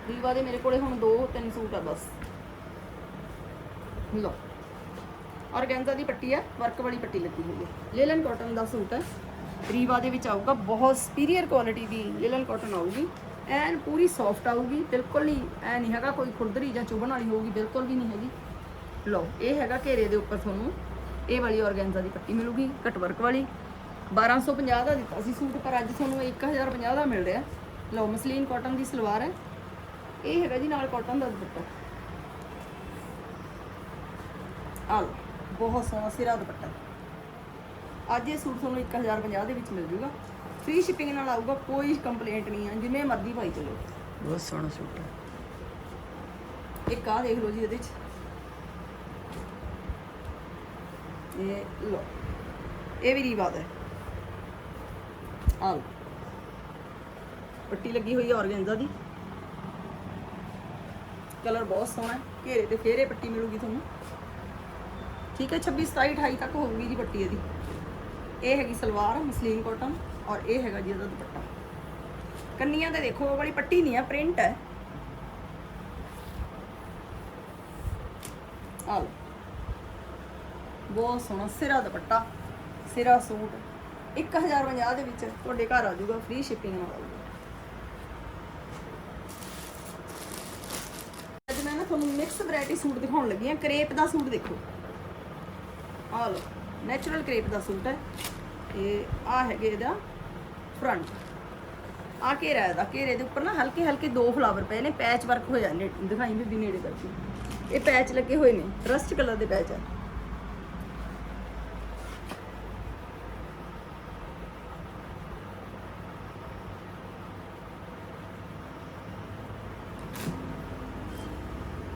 ਰੀਵਾ ਦੇ ਮੇਰੇ ਕੋਲੇ ਹੁਣ ਦੋ ਤਿੰਨ ਸੂਟ ਆ ਬਸ। ਲਓ। ਔਰਗੈਂਜ਼ਾ ਦੀ ਪੱਟੀ ਹੈ, ਵਰਕ ਵਾਲੀ ਪੱਟੀ ਲੱਗੀ ਹੋਈ ਹੈ। ਲੇਲਨ ਕਾਟਨ ਦਾ ਸੂਟ ਹੈ। ਰੀਵਾ ਦੇ ਵਿੱਚ ਆਊਗਾ, ਬਹੁਤ ਸੁਪੀਰੀਅਰ ਕੁਆਲਿਟੀ ਦੀ ਲਿਲਨ ਕਾਟਨ ਆਊਗੀ, ਐਨ ਪੂਰੀ ਸੌਫਟ ਆਊਗੀ, ਬਿਲਕੁਲ ਨਹੀਂ, ਐ ਨਹੀਂ ਹੈਗਾ ਕੋਈ ਖੁਰਦਰੀ ਜਾਂ ਚੁਭਣ ਵਾਲੀ ਹੋਊਗੀ, ਬਿਲਕੁਲ ਵੀ ਨਹੀਂ ਹੈਗੀ। ਲਓ, ਇਹ ਹੈਗਾ ਘੇਰੇ ਦੇ ਉੱਪਰ ਤੁਹਾਨੂੰ ਇਹ ਵਾਲੀ ਔਰਗੈਂਜ਼ਾ ਦੀ ਪੱਟੀ ਮਿਲੂਗੀ ਕਟ ਵਰਕ ਵਾਲੀ 1250 ਦਾ ਦਿੱਤਾ ਸੀ ਸੂਟ, ਪਰ ਅੱਜ ਤੁਹਾਨੂੰ 1050 ਦਾ ਮਿਲ ਰਿਹਾ। ਲਓ, ਮਸਲੀਨ ਕਾਟਨ ਦੀ ਸਲਵਾਰ ਹੈ। ਇਹ ਹੈਗਾ ਜੀ ਨਾਲ ਕਾਟਨ ਦਾ ਦੁਪੱਟਾ। ਆ ਲਓ, ਬਹੁਤ ਸੋਹਣਾ ਸਿਰਾ ਦੁਪੱਟਾ। ਅੱਜ ਇਹ ਸੂਟ ਤੁਹਾਨੂੰ 1050 ਦੇ ਵਿੱਚ ਮਿਲ ਜੂਗਾ। ਫ੍ਰੀ ਸ਼ਿਪਿੰਗ ਨਾਲ ਆਊਗਾ ਕੋਈ ਕੰਪਲੇਂਟ ਨਹੀਂ ਹੈ ਜਿਵੇਂ ਮਰਜ਼ੀ ਪਾਈ ਚਲੋ। ਬਹੁਤ ਸੋਹਣਾ ਸੂਟ ਹੈ ਇੱਕ ਆ ਦੇਖ ਲਓ ਜੀ ਇਹਦੇ ਚ ਇਹ ਲੋ ਇਹ ਵੀ ਰੀਵਾਦ ਹੈ। ਆ ਪੱਟੀ ਲੱਗੀ ਹੋਈ ਹੈ ਔਰਗੈਂਜ਼ਾ ਦੀ। ਕਲਰ ਬਹੁਤ ਸੋਹਣਾ ਹੈ। ਘੇਰੇ ਤੇ ਫੇਰੇ ਪੱਟੀ ਮਿਲੂਗੀ ਤੁਹਾਨੂੰ। ਠੀਕ ਹੈ 26 27 28 ਤੱਕ ਹੋਊਗੀ ਜੀ ਪੱਟੀ ਇਹਦੀ। ਇਹ ਹੈਗੀ ਸਲਵਾਰ, ਮਸਲੀਨ ਕਾਟਨ ਔਰ ਇਹ ਹੈਗਾ ਜੀ ਇਹਦਾ ਦੁਪੱਟਾ। ਕੰਨੀਆਂ ਤੇ ਦੇਖੋ, ਉਹ ਵਾਲੀ ਪੱਟੀ ਨਹੀਂ ਹੈ ਪ੍ਰਿੰਟ ਹੈ। ਆ ਬਹੁਤ ਸੋਹਣਾ ਸਿਰਾ ਦੁਪੱਟਾ, ਸਿਰਾ ਸੂਟ। 1050 ਦੇ ਵਿੱਚ ਤੁਹਾਡੇ ਘਰ ਆ ਜਾਊਗਾ ਫ੍ਰੀ ਸ਼ਿਪਿੰਗ ਨਾਲ। ਆਊਗਾ ਅੱਜ ਮੈਂ ਨਾ ਤੁਹਾਨੂੰ ਮਿਕਸ ਵੈਰਾਈਟੀ ਸੂਟ ਦਿਖਾਉਣ ਲੱਗੀ ਆ ਕਰੇਪ ਦਾ ਸੂਟ ਦੇਖੋ। ਆ ਲਓ ਨੈਚੁਰਲ ਕਰੇਪ ਦਾ ਸੂਟ ਹੈ। ਇਹ ਆ ਹੈਗੇ ਇਹਦਾ ਫਰੰਟ ਆ ਘੇਰਾ ਇਹਦਾ, ਘੇਰੇ ਦੇ ਉੱਪਰ ਨਾ ਹਲਕੇ ਹਲਕੇ ਦੋ ਫਲਾਵਰ ਪਏ ਨੇ ਪੈਚ ਵਰਕ ਹੋਇਆ ਨੇ। ਦਿਖਾਈ ਵੀ ਨੇੜੇ ਕਰਕੇ ਇਹ ਪੈਚ ਲੱਗੇ ਹੋਏ ਨੇ ਰਸਟ ਕਲਰ ਦੇ ਪੈਚ ਆ।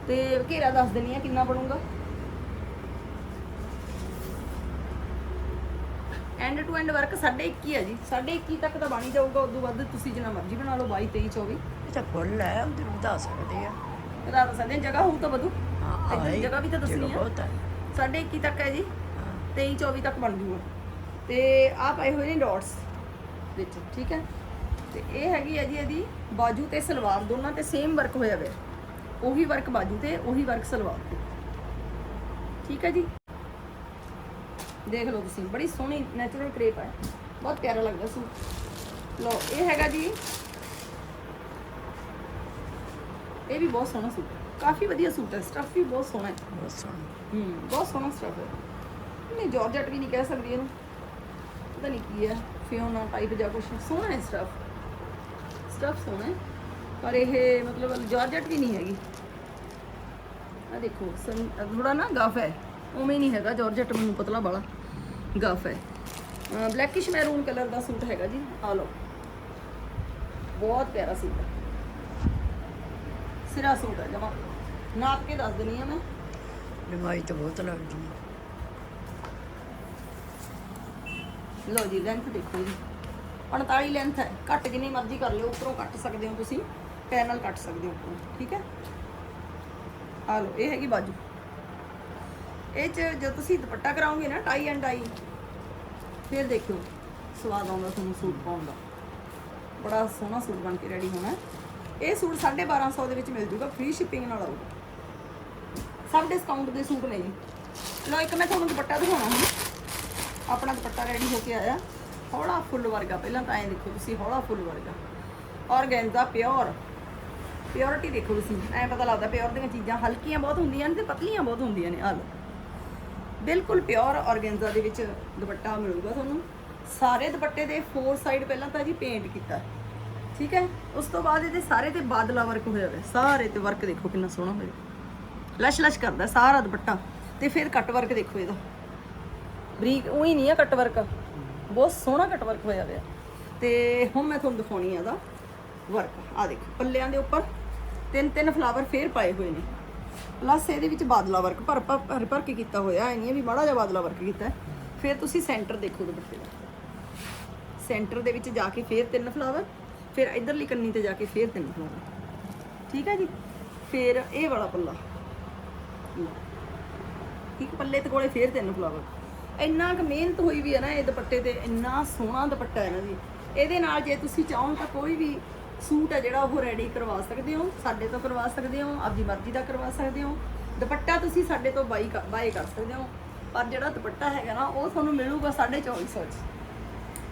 ਤੇ ਘੇਰਾ ਦੱਸ ਦਿੰਨੀ ਆ ਕਿੰਨਾ ਬਣੂਗਾ ਐਂਡ ਟੂ ਐਂਡ ਵਰਕ 21.5 ਹੈ ਜੀ। 21.5 ਤੱਕ ਤਾਂ ਬਣ ਜਾਊਗਾ ਉਦੋਂ ਵੱਧ ਤੁਸੀਂ ਜਿੰਨਾ ਮਰਜ਼ੀ ਬਣਾ ਲਓ 22 23 24 ਇਹ ਤਾਂ ਫੁੱਲ ਹੈ ਉਹਦੇ ਨੂੰ ਵਧਾ ਸਕਦੇ ਆ। ਬਤਾ ਤਾਂ ਸਕਦੇ ਹਾਂ, ਜਗ੍ਹਾ ਹੋਊ ਤਾਂ ਵਧੂ। ਹਾਂ ਇੱਧਰ ਆਏ, ਜਗ੍ਹਾ ਵੀ ਤਾਂ ਦੱਸਣੀ ਜਗ੍ਹਾ ਆ। ਬਹੁਤ ਹੈ। ਸਾਢੇ 21 ਤੱਕ ਹੈ ਜੀ ਹਾਂ। 23 24 ਤੱਕ ਬਣ ਜੂਗਾ। ਤੇ ਆ ਪਏ ਹੋਏ ਨੇ ਡਾਟਸ ਵਿੱਚ ਠੀਕ ਹੈ? ਤੇ ਇਹ ਹੈਗੀ ਹੈ ਜੀ ਇਹਦੀ ਬਾਜੂ ਤੇ ਸਲਵਾਰ ਦੋਨਾਂ ਤੇ ਸੇਮ ਵਰਕ ਹੋਇਆ ਹੋਇਆ। ਉਹੀ ਵਰਕ ਬਾਜੂ ਤੇ ਉਹੀ ਵਰਕ ਸਲਵਾਰ ਤੇ। ਠੀਕ ਹੈ ਜੀ? ਦੇਖ ਲਓ ਤੁਸੀਂ ਬੜੀ ਸੋਹਣੀ ਨੈਚੁਰਲ ਕ੍ਰੇਪ ਹੈ ਬਹੁਤ ਪਿਆਰਾ ਲੱਗਦਾ ਸੂਟ ਲਓ ਇਹ ਹੈਗਾ ਜੀ। ਇਹ ਵੀ ਬਹੁਤ ਸੋਹਣਾ ਸੂਟ ਕਾਫੀ ਵਧੀਆ ਸੂਟ ਹੈ ਸਟਫ ਵੀ ਬਹੁਤ ਸੋਹਣਾ ਹੈ। ਬਹੁਤ ਸੋਹਣਾ। ਹੂੰ ਬਹੁਤ ਸੋਹਣਾ ਸਟਫ ਹੈ। ਨਹੀਂ ਜਾਰਜਟ ਵੀ ਨਹੀਂ ਕਹਿ ਸਕਦੀ ਇਹਨੂੰ। ਪਤਾ ਨਹੀਂ ਕੀ ਹੈ ਫਿਓਨਾ ਟਾਈਪ ਜਾਂ ਕੁਝ ਸੋਹਣਾ ਹੈ ਸਟਫ ਸਟਫ ਸੋਹਣਾ ਹੈ। ਪਰ ਇਹ ਮਤਲਬ ਜਾਰਜਟ ਵੀ ਨਹੀਂ ਹੈਗੀ। ਆ ਦੇਖੋ ਥੋੜਾ ਨਾ ਗਫ ਹੈ। ਉਵੇਂ ਨਹੀਂ ਹੈਗਾ ਜਾਰਜਟ ਮੈਨੂੰ ਪਤਲਾ ਵਾਲਾ। ਗਫ ਹੈ। ਬਲੈਕਿਸ਼ ਮੈਰੂਨ ਕਲਰ ਦਾ ਸੂਟ ਹੈਗਾ ਜੀ। ਆ ਲਓ। ਬਹੁਤ ਪਿਆਰਾ ਸੂਟ ਹੈ। ਸਿਰਾ ਸੂਟ ਹੈ ਜਮਾ। ਨਾਪ ਕੇ ਦੱਸ ਦਿੰਨੀ ਆ ਮੈਂ। ਲੰਬਾਈ ਤਾਂ ਬਹੁਤ ਲੱਗਦੀ ਹੈ। ਲਓ ਜੀ ਲੈਂਥ ਦੇਖੋ ਜੀ। 45 ਲੈਂਥ ਹੈ। ਕੱਟ ਜਿੰਨੀ ਮਰਜ਼ੀ ਕਰ ਲਿਓ ਉੱਪਰੋਂ ਕੱਟ ਸਕਦੇ ਹੋ ਤੁਸੀਂ। ਪੈਨਲ ਕੱਟ ਸਕਦੇ ਹੋ ਉੱਪਰੋਂ। ਠੀਕ ਹੈ? ਆ ਲਓ ਇਹ ਹੈਗੀ ਬਾਜੂ। ਇਹ ਚ ਜਦ ਤੁਸੀਂ ਦੁਪੱਟਾ ਕਰਾਓਗੇ ਨਾ ਟਾਈ ਐਂਡ ਟਾਈ ਫਿਰ ਦੇਖਿਓ ਸਵਾਦ ਆਉਂਦਾ ਤੁਹਾਨੂੰ ਸੂਟ ਪਾਉਣ ਦਾ। ਬੜਾ ਸੋਹਣਾ ਸੂਟ ਬਣ ਕੇ ਰੈਡੀ ਹੋਣਾ। ਇਹ ਸੂਟ 1250 ਦੇ ਵਿੱਚ ਮਿਲ ਜੂਗਾ ਫ੍ਰੀ ਸ਼ਿਪਿੰਗ ਨਾਲ ਆਊਗਾ। ਸਭ ਡਿਸਕਾਊਂਟ ਦੇ ਸੂਟ ਨੇ ਜੀ ਲਓ, ਇੱਕ ਮੈਂ ਤੁਹਾਨੂੰ ਦੁਪੱਟਾ ਦਿਖਾਉਣਾ ਹੁਣ। ਆਪਣਾ ਦੁਪੱਟਾ ਰੈਡੀ ਹੋ ਕੇ ਆਇਆ। ਹੌਲਾ ਫੁੱਲ ਵਰਗਾ, ਪਹਿਲਾਂ ਤਾਂ ਐਂ ਦੇਖੋ ਤੁਸੀਂ, ਹੌਲਾ ਫੁੱਲ ਵਰਗਾ। Organza, pure. ਪਿਓਰਿਟੀ ਦੇਖੋ ਤੁਸੀਂ, ਐਂ ਪਤਾ ਲੱਗਦਾ, ਪਿਓਰ ਦੀਆਂ ਚੀਜ਼ਾਂ ਹਲਕੀਆਂ ਬਹੁਤ ਹੁੰਦੀਆਂ ਨੇ ਤੇ ਪਤਲੀਆਂ ਬਹੁਤ ਹੁੰਦੀਆਂ ਨੇ। ਆ ਲਓ। ਬਿਲਕੁਲ ਪਿਓਰ ਔਰਗੈਂਜ਼ਾ ਦੇ ਵਿੱਚ ਦੁਪੱਟਾ ਮਿਲੂਗਾ ਤੁਹਾਨੂੰ। ਸਾਰੇ ਦੁਪੱਟੇ ਦੇ ਫੋਰ ਸਾਈਡ ਪਹਿਲਾਂ ਤਾਂ ਜੀ ਪੇਂਟ ਕੀਤਾ। ਠੀਕ ਹੈ? ਉਸ ਤੋਂ ਬਾਅਦ ਇਹਦੇ ਸਾਰੇ ਤੇ ਬਾਦਲਾ ਵਰਕ ਹੋਇਆ ਹੋਇਆ। ਸਾਰੇ ਤੇ ਵਰਕ ਦੇਖੋ ਕਿੰਨਾ ਸੋਹਣਾ ਹੋਇਆ। ਲਸ਼ ਲਸ਼ ਕਰਦਾ ਸਾਰਾ ਦੁਪੱਟਾ। ਤੇ ਫਿਰ ਕੱਟ ਵਰਕ ਦੇਖੋ ਇਹਦਾ। ਬਰੀਕ ਉਹੀ ਨਹੀਂ ਆ ਕੱਟ ਵਰਕ ਬਹੁਤ ਸੋਹਣਾ ਕੱਟ ਵਰਕ ਹੋਇਆ ਹੋਇਆ। ਤੇ ਹੁਣ ਮੈਂ ਤੁਹਾਨੂੰ ਦਿਖਾਉਣੀ ਆ ਇਹਦਾ ਵਰਕ ਆ ਦੇਖੋ, ਪੱਲਿਆਂ ਦੇ ਉੱਪਰ ਤਿੰਨ ਤਿੰਨ ਫਲਾਵਰ ਫੇਰ ਪਾਏ ਹੋਏ ਨੇ। ਪਲੱਸ ਇਹਦੇ ਵਿੱਚ ਬਾਦਲਾ ਵਰਕ ਭਰ ਭਰ ਭਰ ਕੇ ਕੀਤਾ ਹੋਇਆ ਐ ਨਹੀਂ ਵੀ ਮਾੜਾ ਜਿਹਾ ਬਾਦਲਾ ਵਰਕ ਕੀਤਾ। ਫਿਰ ਤੁਸੀਂ ਸੈਂਟਰ ਦੇਖੋ ਦੁਪੱਟੇ ਦਾ। ਸੈਂਟਰ ਦੇ ਵਿੱਚ ਜਾ ਕੇ ਫੇਰ ਤਿੰਨ ਫਲਾਵਰ ਫਿਰ ਇਧਰਲੀ ਕੰਨੀ ਤੇ ਜਾ ਕੇ ਫੇਰ ਤਿੰਨ ਫਲਾਵਰ ਠੀਕ ਹੈ ਜੀ? ਫਿਰ ਇਹ ਵਾਲਾ ਪੱਲਾ। ਲਓ। ਇੱਕ ਪੱਲੇ ਤੇ ਕੋਲੇ ਫੇਰ ਤਿੰਨ ਫਲਾਵਰ ਇੰਨਾ ਕੁ ਮਿਹਨਤ ਹੋਈ ਵੀ ਹੈ ਨਾ ਇਹ ਦੁਪੱਟੇ ਤੇ, ਇੰਨਾ ਸੋਹਣਾ ਦੁਪੱਟਾ ਹੈ ਨਾ ਜੀ। ਇਹਦੇ ਨਾਲ ਜੇ ਤੁਸੀਂ ਚਾਹੋ ਤਾਂ ਕੋਈ ਵੀ ਸੂਟ ਹੈ ਜਿਹੜਾ ਉਹ ਰੈਡੀ ਕਰਵਾ ਸਕਦੇ ਹੋ, ਸਾਡੇ ਤੋਂ ਕਰਵਾ ਸਕਦੇ ਹੋ, ਆਪਦੀ ਮਰਜ਼ੀ ਦਾ ਕਰਵਾ ਸਕਦੇ ਹੋ। ਦੁਪੱਟਾ ਤੁਸੀਂ ਸਾਡੇ ਤੋਂ ਬਾਈ ਬਾਈ ਕਰ ਸਕਦੇ ਹੋ। ਪਰ ਜਿਹੜਾ ਦੁਪੱਟਾ ਹੈਗਾ ਨਾ, ਉਹ ਤੁਹਾਨੂੰ ਮਿਲੂਗਾ 2450 ਚ।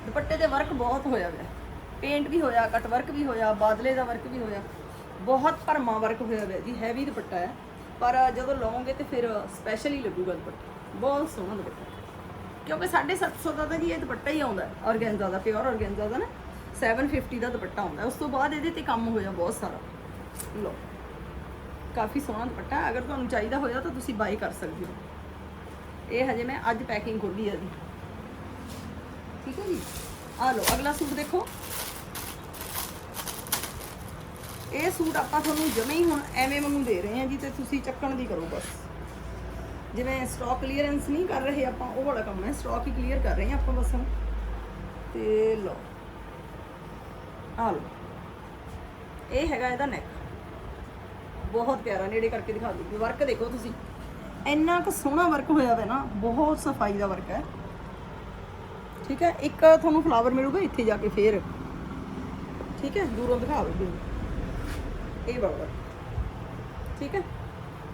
ਦੁਪੱਟੇ ਤੇ ਵਰਕ ਬਹੁਤ ਹੋਇਆ ਹੋਇਆ ਪੇਂਟ ਵੀ ਹੋਇਆ ਕਟ ਵਰਕ ਵੀ ਹੋਇਆ, ਬਾਦਲੇ ਦਾ ਵਰਕ ਵੀ ਹੋਇਆ। ਬਹੁਤ ਭਰਮਾ ਵਰਕ ਹੋਇਆ ਹੋਇਆ ਜੀ ਹੈਵੀ ਦੁਪੱਟਾ ਹੈ। ਪਰ ਜਦੋਂ ਲਓਗੇ ਤੇ ਫਿਰ ਸਪੈਸ਼ਲ ਹੀ ਲੱਗੂਗਾ ਦੁਪੱਟਾ। ਬਹੁਤ ਸੋਹਣਾ ਦੁਪੱਟਾ। ਕਿਉਂਕਿ 750 ਦਾ ਤਾਂ ਜੀ ਇਹ ਦੁਪੱਟਾ ਹੀ ਆਉਂਦਾ ਔਰਗੈਂਜ਼ਾ ਦਾ ਪਿਓਰ ਔਰਗੈਂਜ਼ਾ ਦਾ ਨਾ। 750 ਦਾ ਦੁਪੱਟਾ ਆਉਂਦਾ ਉਸ ਤੋਂ ਬਾਅਦ ਇਹਦੇ ਤੇ ਕੰਮ ਹੋਇਆ ਬਹੁਤ ਸਾਰਾ। ਲਓ, ਕਾਫੀ ਸੋਹਣਾ ਦੁਪੱਟਾ ਹੈ। ਅਗਰ ਤੁਹਾਨੂੰ ਚਾਹੀਦਾ ਹੋਇਆ ਤਾਂ ਤੁਸੀਂ ਬਾਈ ਕਰ ਸਕਦੇ ਹੋ। ਇਹ ਹਜੇ ਮੈਂ ਅੱਜ ਪੈਕਿੰਗ ਖੋਲੀ ਹੈ ਜੀ। ਠੀਕ ਹੈ ਜੀ? ਆ ਲਓ, ਅਗਲਾ ਸੂਟ ਦੇਖੋ। ਇਹ ਸੂਟ ਆਪਾਂ ਤੁਹਾਨੂੰ ਜਮੇ ਹੀ ਹੁਣ ਐਵੇਂ ਵਾਂਗੂ ਦੇ ਰਹੇ ਹਾਂ ਜੀ ਤੇ ਤੁਸੀਂ ਚੱਕਣ ਦੀ ਕਰੋ ਬਸ। ਜਿਵੇਂ ਸਟਾਕ ਕਲੀਅਰੈਂਸ ਨਹੀਂ ਕਰ ਰਹੇ ਆਪਾਂ, ਉਹ ਵਾਲਾ ਕੰਮ ਹੈ। ਸਟਾਕ ਹੀ ਕਲੀਅਰ ਕਰ ਰਹੇ ਹਾਂ ਆਪਾਂ ਬਸ ਹੁਣ। ਤੇ ਲਓ। ਆ ਲਓ ਇਹ ਹੈਗਾ ਇਹਦਾ ਨੈਕ ਬਹੁਤ ਪਿਆਰਾ ਨੇੜੇ ਕਰਕੇ ਦਿਖਾ ਦੂੰਗੀ ਵਰਕ ਦੇਖੋ ਤੁਸੀਂ। ਇੰਨਾ ਕੁ ਸੋਹਣਾ ਵਰਕ ਹੋਇਆ ਹੋਇਆ ਨਾ ਬਹੁਤ ਸਫ਼ਾਈ ਦਾ ਵਰਕ ਹੈ। ਠੀਕ ਹੈ ਇੱਕ ਤੁਹਾਨੂੰ ਫਲਾਵਰ ਮਿਲੂਗਾ ਇੱਥੇ ਜਾ ਕੇ ਫੇਰ। ਠੀਕ ਹੈ ਦੂਰੋਂ ਦਿਖਾ ਦਿਓ ਇਹ ਵਾਲਾ ਠੀਕ ਹੈ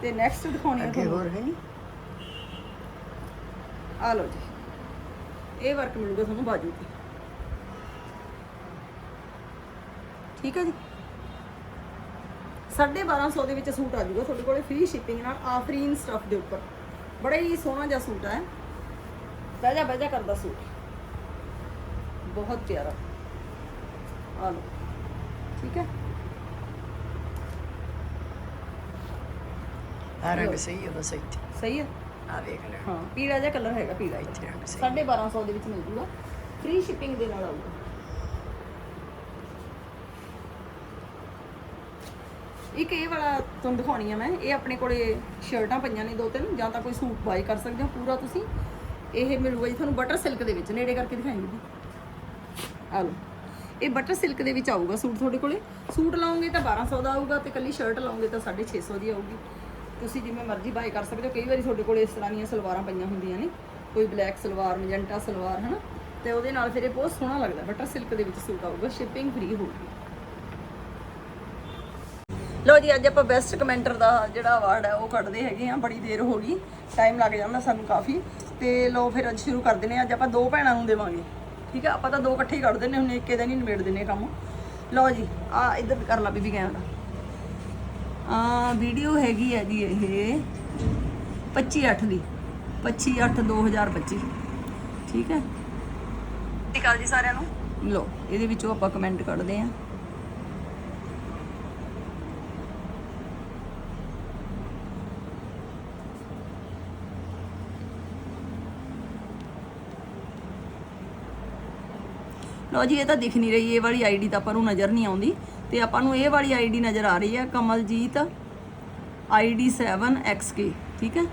ਤੇ ਨੈਕਸਟ ਦਿਖਾਉਣੀ ਹੈ ਤੁਹਾਨੂੰ। ਹੋਰ ਹੈ ਨਹੀਂ? ਆ ਲਓ ਜੀ। ਇਹ ਵਰਕ ਮਿਲੂਗਾ ਤੁਹਾਨੂੰ ਬਾਜੂ ਤੇ। ਠੀਕ ਹੈ ਜੀ? 1250 ਦੇ ਵਿੱਚ ਸੂਟ ਆ ਜਾਊਗਾ ਤੁਹਾਡੇ ਕੋਲੇ ਫ੍ਰੀ ਸ਼ਿਪਿੰਗ ਨਾਲ ਆਫਰੀਨ ਸਟਫ ਦੇ ਉੱਪਰ। ਬੜਾ ਹੀ ਸੋਹਣਾ ਜਿਹਾ ਸੂਟ ਹੈ? ਬਹਿ ਜਾ ਬਹਿ ਜਾ ਕਰਦਾ ਸੂਟ। ਬਹੁਤ ਪਿਆਰਾ। ਆ ਲਓ। ਠੀਕ ਹੈ? ਆ ਰੰਗ ਸਹੀ ਹੈ ਬਸ ਇੱਥੇ। ਸਹੀ ਹੈ? ਆ ਵੇਖ ਲੈ। ਹਾਂ ਪੀਲਾ ਜਿਹਾ ਕਲਰ ਹੈਗਾ ਪੀਲਾ ਇੱਥੇ ਰੰਗ ਸਹੀ 1250 ਦੇ ਵਿੱਚ ਮਿਲ ਜੂਗਾ। ਫ੍ਰੀ ਸ਼ਿਪਿੰਗ ਦੇ ਨਾਲ ਆਊਗਾ। ਇੱਕ ਇਹ ਵਾਲਾ ਤੁਹਾਨੂੰ ਦਿਖਾਉਣੀ ਆ ਮੈਂ, ਇਹ ਆਪਣੇ ਕੋਲੇ ਸ਼ਰਟਾਂ ਪਈਆਂ ਨੇ ਦੋ ਤਿੰਨ, ਜਾਂ ਤਾਂ ਕੋਈ ਸੂਟ ਬਾਈ ਕਰ ਸਕਦੇ ਹੋ ਪੂਰਾ ਤੁਸੀਂ। ਇਹ ਮਿਲੂਗਾ ਜੀ ਤੁਹਾਨੂੰ ਬਟਰ ਸਿਲਕ ਦੇ ਵਿੱਚ, ਨੇੜੇ ਕਰਕੇ ਦਿਖਾਈ ਜੀ ਆ ਲਓ। ਇਹ ਬਟਰ ਸਿਲਕ ਦੇ ਵਿੱਚ ਆਊਗਾ ਸੂਟ ਤੁਹਾਡੇ ਕੋਲੇ। ਸੂਟ ਲਾਉਂਗੇ ਤਾਂ 1200 ਦਾ ਆਊਗਾ ਤੇ ਕੱਲੀ ਸ਼ਰਟ ਲਾਉਂਗੇ ਤਾਂ 650 ਦੀ ਆਊਗੀ। ਤੁਸੀਂ ਜਿਵੇਂ ਮਰਜ਼ੀ ਬਾਈ ਕਰ ਸਕਦੇ ਹੋ। ਕਈ ਵਾਰੀ ਤੁਹਾਡੇ ਕੋਲੇ ਇਸ ਤਰ੍ਹਾਂ ਦੀਆਂ ਸਲਵਾਰਾਂ ਪਈਆਂ ਹੁੰਦੀਆਂ ਨੇ। ਕੋਈ ਬਲੈਕ ਸਲਵਾਰ ਮਜੈਂਟਾ ਸਲਵਾਰ, ਹਨਾ? ਤੇ ਉਹਦੇ ਨਾਲ ਫਿਰ ਇਹ ਬਹੁਤ ਸੋਹਣਾ ਲੱਗਦਾ। ਬਟਰ ਸਿਲਕ ਦੇ ਵਿੱਚ ਸੂਟ ਆਊਗਾ ਸ਼ਿਪਿੰਗ ਫ੍ਰੀ ਹੋਊਗੀ। ਲੋ ਜੀ, ਅੱਜ ਆਪਾਂ ਬੈਸਟ ਕਮੈਂਟਰ ਦਾ ਜਿਹੜਾ ਅਵਾਰਡ ਹੈ, ਉਹ ਕੱਢਦੇ ਹੈਗੇ ਆ ਬੜੀ ਦੇਰ ਹੋ ਗਈ ਟਾਈਮ ਲੱਗ ਜਾਣਾ ਸਾਨੂੰ ਕਾਫੀ। ਤੇ ਲੋ ਫਿਰ ਅੱਜ ਸ਼ੁਰੂ ਕਰ ਦਿੰਦੇ ਹਾਂ, ਅੱਜ ਆਪਾਂ ਦੋ ਭੈਣਾਂ ਨੂੰ ਦੇਵਾਂਗੇ, ਠੀਕ ਹੈ ਆਪਾਂ ਤਾਂ ਦੋ ਇਕੱਠੇ ਹੀ ਕੱਢ ਦਿੰਦੇ ਹੁੰਦੇ, ਇੱਕੇ ਦਿਨ ਹੀ ਨਿਬੇੜ ਦਿੰਦੇ ਕੰਮ। ਲੋ ਜੀ, ਆ ਇੱਧਰ ਵੀ ਕਰ ਲਾ ਬੀਬੀ ਕੈਮਰਾ ਆ ਵੀਡੀਓ ਹੈਗੀ ਹੈ ਜੀ ਇਹ 25 8 ਦੀ 25 8 2025 ਠੀਕ ਹੈ? ਸਤਿ ਸ਼੍ਰੀ ਅਕਾਲ ਜੀ ਸਾਰਿਆਂ ਨੂੰ। ਲੋ ਇਹਦੇ ਵਿੱਚੋਂ ਆਪਾਂ ਕਮੈਂਟ ਕੱਢਦੇ ਆਂ ਲਓ ਜੀ, ਇਹ ਤਾਂ ਦਿਖ ਨਹੀਂ ਰਹੀ, ਇਹ ਵਾਲੀ ਆਈਡੀ ਤਾਂ ਆਪਾਂ ਨੂੰ ਨਜ਼ਰ ਨਹੀਂ ਆਉਂਦੀ। ਤੇ ਆਪਾਂ ਨੂੰ ਇਹ ਵਾਲੀ ਆਈਡੀ ਨਜ਼ਰ ਆ ਰਹੀ ਹੈ, ਕਮਲਜੀਤ ਆਈਡੀ 7xk ਠੀਕ ਹੈ?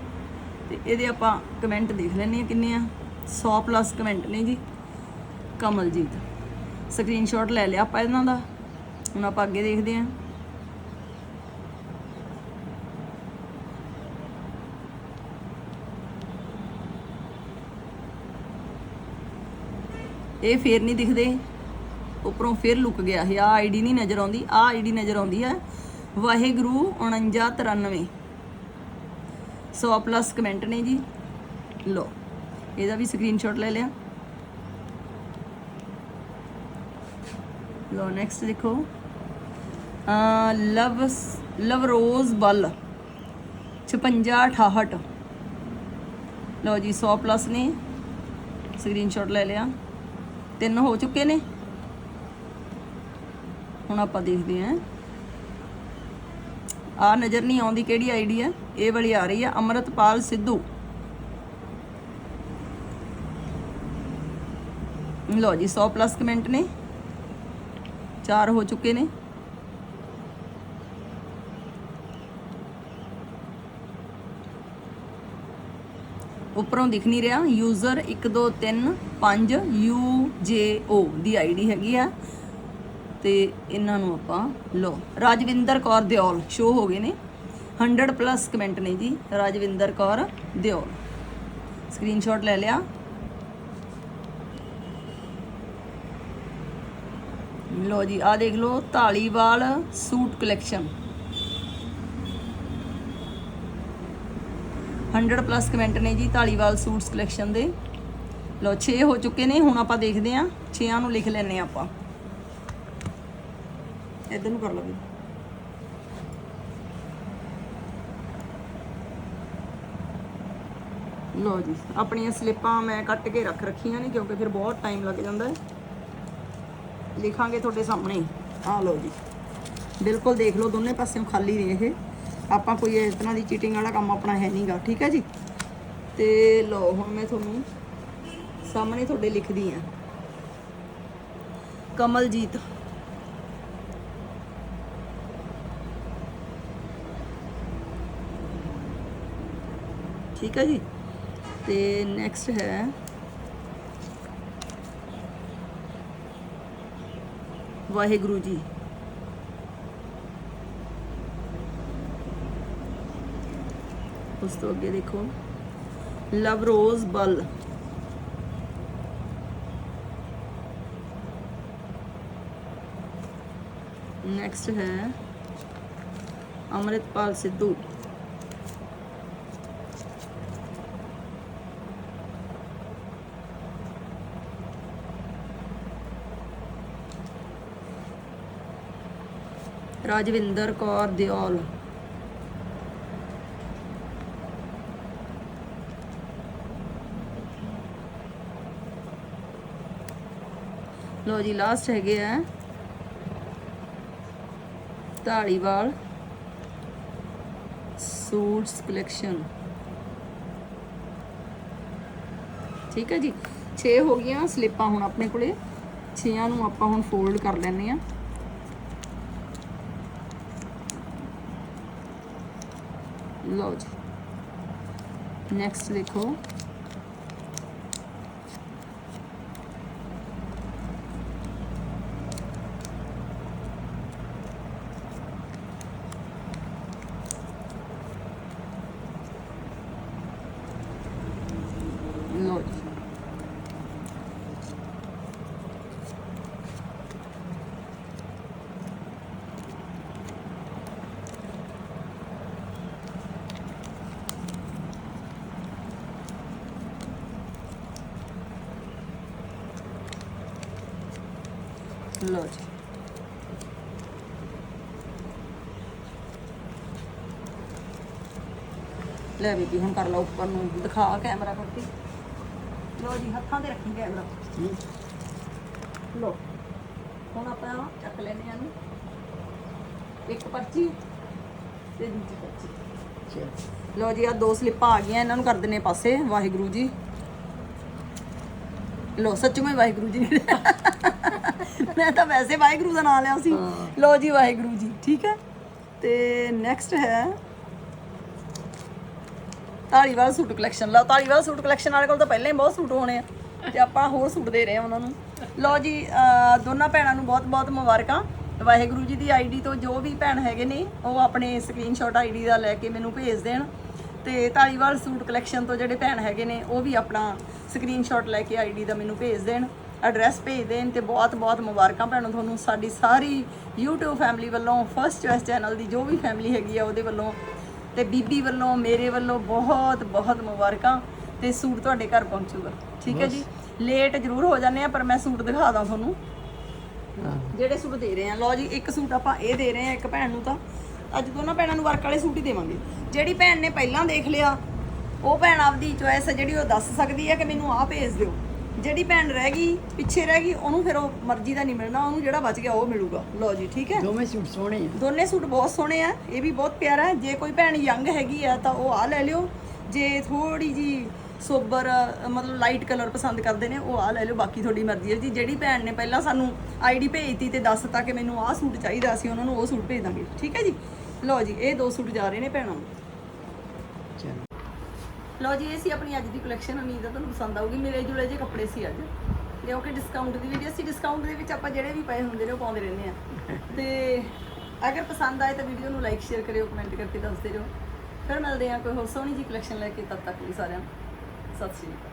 ਤੇ ਇਹਦੇ ਆਪਾਂ ਕਮੈਂਟ ਦੇਖ ਲੈਣੇ ਆ ਕਿੰਨੇ ਆ। 100 ਪਲੱਸ ਕਮੈਂਟ ਨੇ ਜੀ, ਕਮਲਜੀਤ। ਸਕਰੀਨਸ਼ਾਟ ਲੈ ਲਿਆ ਆਪਾਂ ਇਹਨਾਂ ਦਾ। ਹੁਣ ਆਪਾਂ ਅੱਗੇ ਦੇਖਦੇ ਆਂ ਇਹ ਫੇਰ ਨਹੀਂ ਦਿਖਦੇ। ਉੱਪਰੋਂ ਫੇਰ ਲੁਕ ਗਿਆ ਇਹ। ਆ ਆਈਡੀ ਨਹੀਂ ਨਜ਼ਰ ਆਉਂਦੀ ਆ ਆਈਡੀ ਨਜ਼ਰ ਆਉਂਦੀ ਹੈ। ਵਾਹਿਗੁਰੂ 4993 100 ਪਲੱਸ ਕਮੈਂਟ ਨੇ ਜੀ। ਲੋ ਇਹਦਾ ਵੀ ਸਕਰੀਨਸ਼ਾਟ ਲੈ ਲਿਆ। ਲੋ ਨੈਕਸਟ ਦੇਖੋ। ਅ ਲਵ ਲਵ ਰੋਜ਼ ਬਲ। 5668 ਲੋ ਜੀ 100 ਪਲੱਸ ਨੇ। ਸਕਰੀਨਸ਼ਾਟ ਲੈ ਲਿਆ। ਤਿੰਨ ਹੋ ਚੁੱਕੇ ਨੇ। ਹੁਣ ਆਪਾਂ ਦੇਖਦੇ ਹਾਂ। ਆ ਨਜ਼ਰ ਨਹੀਂ ਆਉਂਦੀ ਕਿਹੜੀ ਆਈਡੀ ਹੈ। ਇਹ ਵਾਲੀ ਆ ਰਹੀ ਹੈ ਅਮਰਤਪਾਲ ਸਿੱਧੂ। ਲੋ ਜੀ 100 ਪਲੱਸ ਕਮੈਂਟ ਨੇ। ਚਾਰ ਹੋ ਚੁੱਕੇ ਨੇ। ਉੱਪਰੋਂ ਦਿਖ ਨਹੀਂ ਰਿਹਾ। ਯੂਜ਼ਰ 1235 UJO ਦੀ ਆਈਡੀ ਹੈਗੀ ਆ। ਤੇ ਇਹਨਾਂ ਨੂੰ ਆਪਾਂ ਲੋ ਰਾਜਵਿੰਦਰ ਕੌਰ ਦਿਓਲ ਸ਼ੋ ਹੋ ਗਏ ਨੇ। 100 ਪਲੱਸ ਕਮੈਂਟ ਨੇ ਜੀ। ਰਾਜਵਿੰਦਰ ਕੌਰ ਦਿਓਲ। ਸਕਰੀਨਸ਼ਾਟ ਲੈ ਲਿਆ। ਲੋ ਜੀ ਆ ਦੇਖ ਲਓ Dhaliwal suit collection 100 plus comment ਨੇ ਜੀ ਢਾਲੀਵਾਲ ਸੂਟਸ ਕਲੈਕਸ਼ਨ ਦੇ। ਲੋ 6 ਹੋ ਚੁੱਕੇ ਨੇ, ਹੁਣ ਆਪਾਂ ਦੇਖਦੇ ਹਾਂ। 6ਾਂ ਨੂੰ ਲਿਖ ਲੈਣੇ ਆਪਾਂ। ਇਧਰ ਨੂੰ ਕਰ ਲਓ ਵੀ। ਲੋ ਜੀ, ਆਪਣੀਆਂ ਸਲਿੱਪਾਂ ਮੈਂ ਕੱਟ ਕੇ ਰੱਖ ਰੱਖੀਆਂ ਨੇ, ਕਿਉਂਕਿ ਫਿਰ ਬਹੁਤ ਟਾਈਮ ਲੱਗ ਜਾਂਦਾ ਹੈ। ਲਿਖਾਂਗੇ ਤੁਹਾਡੇ ਸਾਹਮਣੇ। ਆ ਲਓ ਜੀ। ਬਿਲਕੁਲ ਦੇਖ ਲਓ, ਦੋਨੇ ਪਾਸਿਓਂ ਖਾਲੀ ਨੇ ਇਹ। ਆਪਾਂ ਕੋਈ ਇਸ ਤਰ੍ਹਾਂ ਦੀ ਚੀਟਿੰਗ ਵਾਲਾ ਕੰਮ ਆਪਣਾ ਹੈ ਨਹੀਂਗਾ ਠੀਕ ਹੈ ਜੀ? ਤੇ ਲਓ, ਹੁਣ ਮੈਂ ਤੁਹਾਨੂੰ ਸਾਹਮਣੇ ਤੁਹਾਡੇ ਲਿਖਦੀ ਆ ਕਮਲਜੀਤ। ਠੀਕ ਹੈ ਜੀ? ਤੇ ਨੈਕਸਟ ਹੈ ਵਾਹਿਗੁਰੂ ਜੀ। ਉਸ ਤੋਂ ਅੱਗੇ ਦੇਖੋ ਲਵ ਰੋਜ਼ ਬਲ ਨੈਕਸਟ ਹੈ ਅਮਰਿਤਪਾਲ ਸਿੱਧੂ ਰਾਜਵਿੰਦਰ ਕੌਰ ਦਿਓਲ ਲੋ ਜੀ ਲਾਸਟ ਹੈਗੇ ਆ। ਢਾਲੀਵਾਲ ਸੂਟਸ ਕਲੈਕਸ਼ਨ ਠੀਕ ਹੈ ਜੀ 6 ਹੋ ਗਈਆਂ, ਸਲਿੱਪਾਂ ਹੁਣ ਆਪਣੇ ਕੋਲੇ। 6ਾਂ ਨੂੰ ਆਪਾਂ ਹੁਣ ਫੋਲਡ ਕਰ ਲੈਣੇ ਆ ਲਓ ਜੀ। ਨੈਕਸਟ ਦੇਖੋ ਲਓ ਜੀ ਲਓ ਜੀ। ਲੈ ਬੀਬੀ ਹੁਣ ਕਰ ਲਾ ਉੱਪਰ ਨੂੰ ਦਿਖਾ ਕੈਮਰਾ ਕਰਕੇ ਲਓ ਜੀ ਹੱਥਾਂ ਤੇ ਰੱਖੀ ਕੈਮਰਾ। ਲਓ ਹੁਣ ਆਪਾਂ ਚੱਕ ਲੈਨੇ ਆ ਇੱਕ ਪਰਚੀ ਤੇ ਦੂਜੀ ਪਰਚੀ। ਲਓ ਜੀ ਆ ਦੋ ਸਲਿੱਪਾਂ ਆ ਗਈਆਂ ਇਹਨਾਂ ਨੂੰ ਕਰ ਦਿੰਨੇ ਪਾਸੇ ਵਾਹਿਗੁਰੂ ਜੀ। ਲੋ ਸੱਚਮਈ ਵਾਹਿਗੁਰੂ ਜੀ ਮੈਂ ਤਾਂ ਵੈਸੇ ਵਾਹਿਗੁਰੂ ਦਾ ਨਾਮ ਲਿਆ ਸੀ। ਲੋ ਜੀ ਵਾਹਿਗੁਰੂ ਜੀ ਠੀਕ ਹੈ? ਤੇ ਨੈਕਸਟ ਹੈ ਧਾਲੀਵਾਲ ਸੂਟ ਕਲੈਕਸ਼ਨ ਲਓ ਧਾਲੀਵਾਲ ਸੂਟ ਕਲੈਕਸ਼ਨ ਵਾਲੇ ਕੋਲ ਤਾਂ ਪਹਿਲਾਂ ਹੀ ਬਹੁਤ ਸੂਟ ਹੋਣੇ ਆ। ਤੇ ਆਪਾਂ ਹੋਰ ਸੂਟ ਦੇ ਰਹੇ ਹਾਂ ਉਹਨਾਂ ਨੂੰ। ਲਓ ਜੀ ਦੋਨਾਂ ਭੈਣਾਂ ਨੂੰ ਬਹੁਤ-ਬਹੁਤ ਮੁਬਾਰਕਾਂ। ਵਾਹਿਗੁਰੂ ਜੀ ਦੀ ਆਈਡੀ ਤੋਂ ਜੋ ਵੀ ਭੈਣ ਹੈਗੇ ਨੇ ਉਹ ਆਪਣੇ ਸਕਰੀਨਸ਼ਾਟ ਆਈਡੀ ਦਾ ਲੈ ਕੇ ਮੈਨੂੰ ਭੇਜ ਦੇਣ। ਤੇ ਧਾਲੀਵਾਲ ਸੂਟ ਕਲੈਕਸ਼ਨ ਤੋਂ ਜਿਹੜੇ ਭੈਣ ਹੈਗੇ ਨੇ ਉਹ ਵੀ ਆਪਣਾ ਸਕਰੀਨਸ਼ਾਟ ਲੈ ਕੇ ਆਈਡੀ ਦਾ ਮੈਨੂੰ ਭੇਜ ਦੇਣ। ਐਡਰੈਸ ਭੇਜ ਦੇਣ ਤੇ ਬਹੁਤ ਬਹੁਤ ਮੁਬਾਰਕਾਂ ਭੈਣੋ ਤੁਹਾਨੂੰ। ਸਾਡੀ ਸਾਰੀ YouTube ਫੈਮਿਲੀ ਵੱਲੋਂ ਫਰਸਟ ਚੋਇਸ ਚੈਨਲ ਦੀ ਜੋ ਵੀ ਫੈਮਿਲੀ ਹੈਗੀ ਆ ਉਹਦੇ ਵੱਲੋਂ ਤੇ ਬੀਬੀ ਵੱਲੋਂ ਮੇਰੇ ਵੱਲੋਂ ਬਹੁਤ ਬਹੁਤ ਮੁਬਾਰਕਾਂ ਤੇ ਸੂਟ ਤੁਹਾਡੇ ਘਰ ਪਹੁੰਚੂਗਾ। ਠੀਕ ਹੈ ਜੀ? ਲੇਟ ਜ਼ਰੂਰ ਹੋ ਜਾਂਦੇ ਆ ਪਰ ਮੈਂ ਸੂਟ ਦਿਖਾ ਦਾਂ ਤੁਹਾਨੂੰ। ਜਿਹੜੇ ਸੂਟ ਦੇ ਰਹੇ ਆ। ਲਓ ਜੀ ਇੱਕ ਸੂਟ ਆਪਾਂ ਇਹ ਦੇ ਰਹੇ ਆ ਇੱਕ ਭੈਣ ਨੂੰ ਤਾਂ। ਅੱਜ ਦੋਨਾਂ ਭੈਣਾਂ ਨੂੰ ਵਰਕ ਵਾਲੇ ਸੂਟ ਹੀ ਦੇਵਾਂਗੇ। ਜਿਹੜੀ ਭੈਣ ਨੇ ਪਹਿਲਾਂ ਦੇਖ ਲਿਆ ਉਹ ਭੈਣ ਆਪਦੀ ਚੋਇਸ ਹੈ ਜਿਹੜੀ ਉਹ ਦੱਸ ਸਕਦੀ ਹੈ ਕਿ ਮੈਨੂੰ ਆਹ ਭੇਜ ਦਿਓ। ਜਿਹੜੀ ਭੈਣ ਰਹਿ ਗਈ ਪਿੱਛੇ ਰਹਿ ਗਈ ਉਹਨੂੰ ਫਿਰ ਉਹ ਮਰਜ਼ੀ ਦਾ ਨਹੀਂ ਮਿਲਣਾ ਉਹਨੂੰ ਜਿਹੜਾ ਬਚ ਗਿਆ ਉਹ ਮਿਲੂਗਾ। ਲਓ ਜੀ ਠੀਕ ਹੈ? ਦੋਵੇਂ ਸੂਟ ਸੋਹਣੇ ਆ। ਦੋਨੇ ਸੂਟ ਬਹੁਤ ਸੋਹਣੇ ਆ ਇਹ ਵੀ ਬਹੁਤ ਪਿਆਰਾ ਹੈ। ਜੇ ਕੋਈ ਭੈਣ ਯੰਗ ਹੈਗੀ ਆ ਤਾਂ ਉਹ ਆ ਲੈ ਲਿਓ। ਜੇ ਥੋੜੀ ਜੀ ਸੋਬਰ ਮਤਲਬ ਲਾਈਟ ਕਲਰ ਪਸੰਦ ਕਰਦੇ ਨੇ ਉਹ ਆ ਲੈ ਲਿਓ। ਬਾਕੀ ਤੁਹਾਡੀ ਮਰਜ਼ੀ ਹੈ ਜੀ। ਜਿਹੜੀ ਭੈਣ ਨੇ ਪਹਿਲਾਂ ਸਾਨੂੰ ਆਈਡੀ ਭੇਜਤੀ ਤੇ ਦੱਸਤਾ ਕਿ ਮੈਨੂੰ ਆਹ ਸੂਟ ਚਾਹੀਦਾ ਸੀ ਉਹਨਾਂ ਨੂੰ ਉਹ ਸੂਟ ਭੇਜ ਦਾਂਗੇ। ਠੀਕ ਹੈ ਜੀ? ਲਓ ਜੀ ਇਹ ਦੋ ਸੂਟ ਜਾ ਰਹੇ ਨੇ ਭੈਣਾਂ ਨੂੰ। ਲਓ ਜੀ, ਇਹ ਸੀ ਆਪਣੀ ਅੱਜ ਦੀ ਕਲੈਕਸ਼ਨ ਉਮੀਦ ਹੈ ਤੁਹਾਨੂੰ ਪਸੰਦ ਆਊਗੀ। ਮੇਰੇ ਜੁਲੇ ਜੇ ਕੱਪੜੇ ਸੀ ਅੱਜ। ਕਿਉਂਕਿ ਡਿਸਕਾਊਂਟ ਦੀ ਵੀਡੀਓ ਸੀ ਡਿਸਕਾਊਂਟ ਦੇ ਵਿੱਚ ਆਪਾਂ ਜਿਹੜੇ ਵੀ ਪਏ ਹੁੰਦੇ ਨੇ, ਉਹ ਪਾਉਂਦੇ ਰਹਿੰਦੇ ਆ। ਤੇ ਅਗਰ ਪਸੰਦ ਆਏ ਤਾਂ ਵੀਡੀਓ ਨੂੰ ਲਾਈਕ ਸ਼ੇਅਰ ਕਰਿਓ ਕਮੈਂਟ ਕਰਕੇ ਦੱਸਦੇ ਰਹੋ। ਫਿਰ ਮਿਲਦੇ ਆ ਕੋਈ ਹੋਰ ਸੋਹਣੀ ਜੀ ਕਲੈਕਸ਼ਨ ਲੈ ਕੇ, ਤਦ ਤੱਕ ਲਈ ਸਾਰਿਆਂ ਨੂੰ। ਸਤਿ ਸ਼੍ਰੀ ਅਕਾਲ।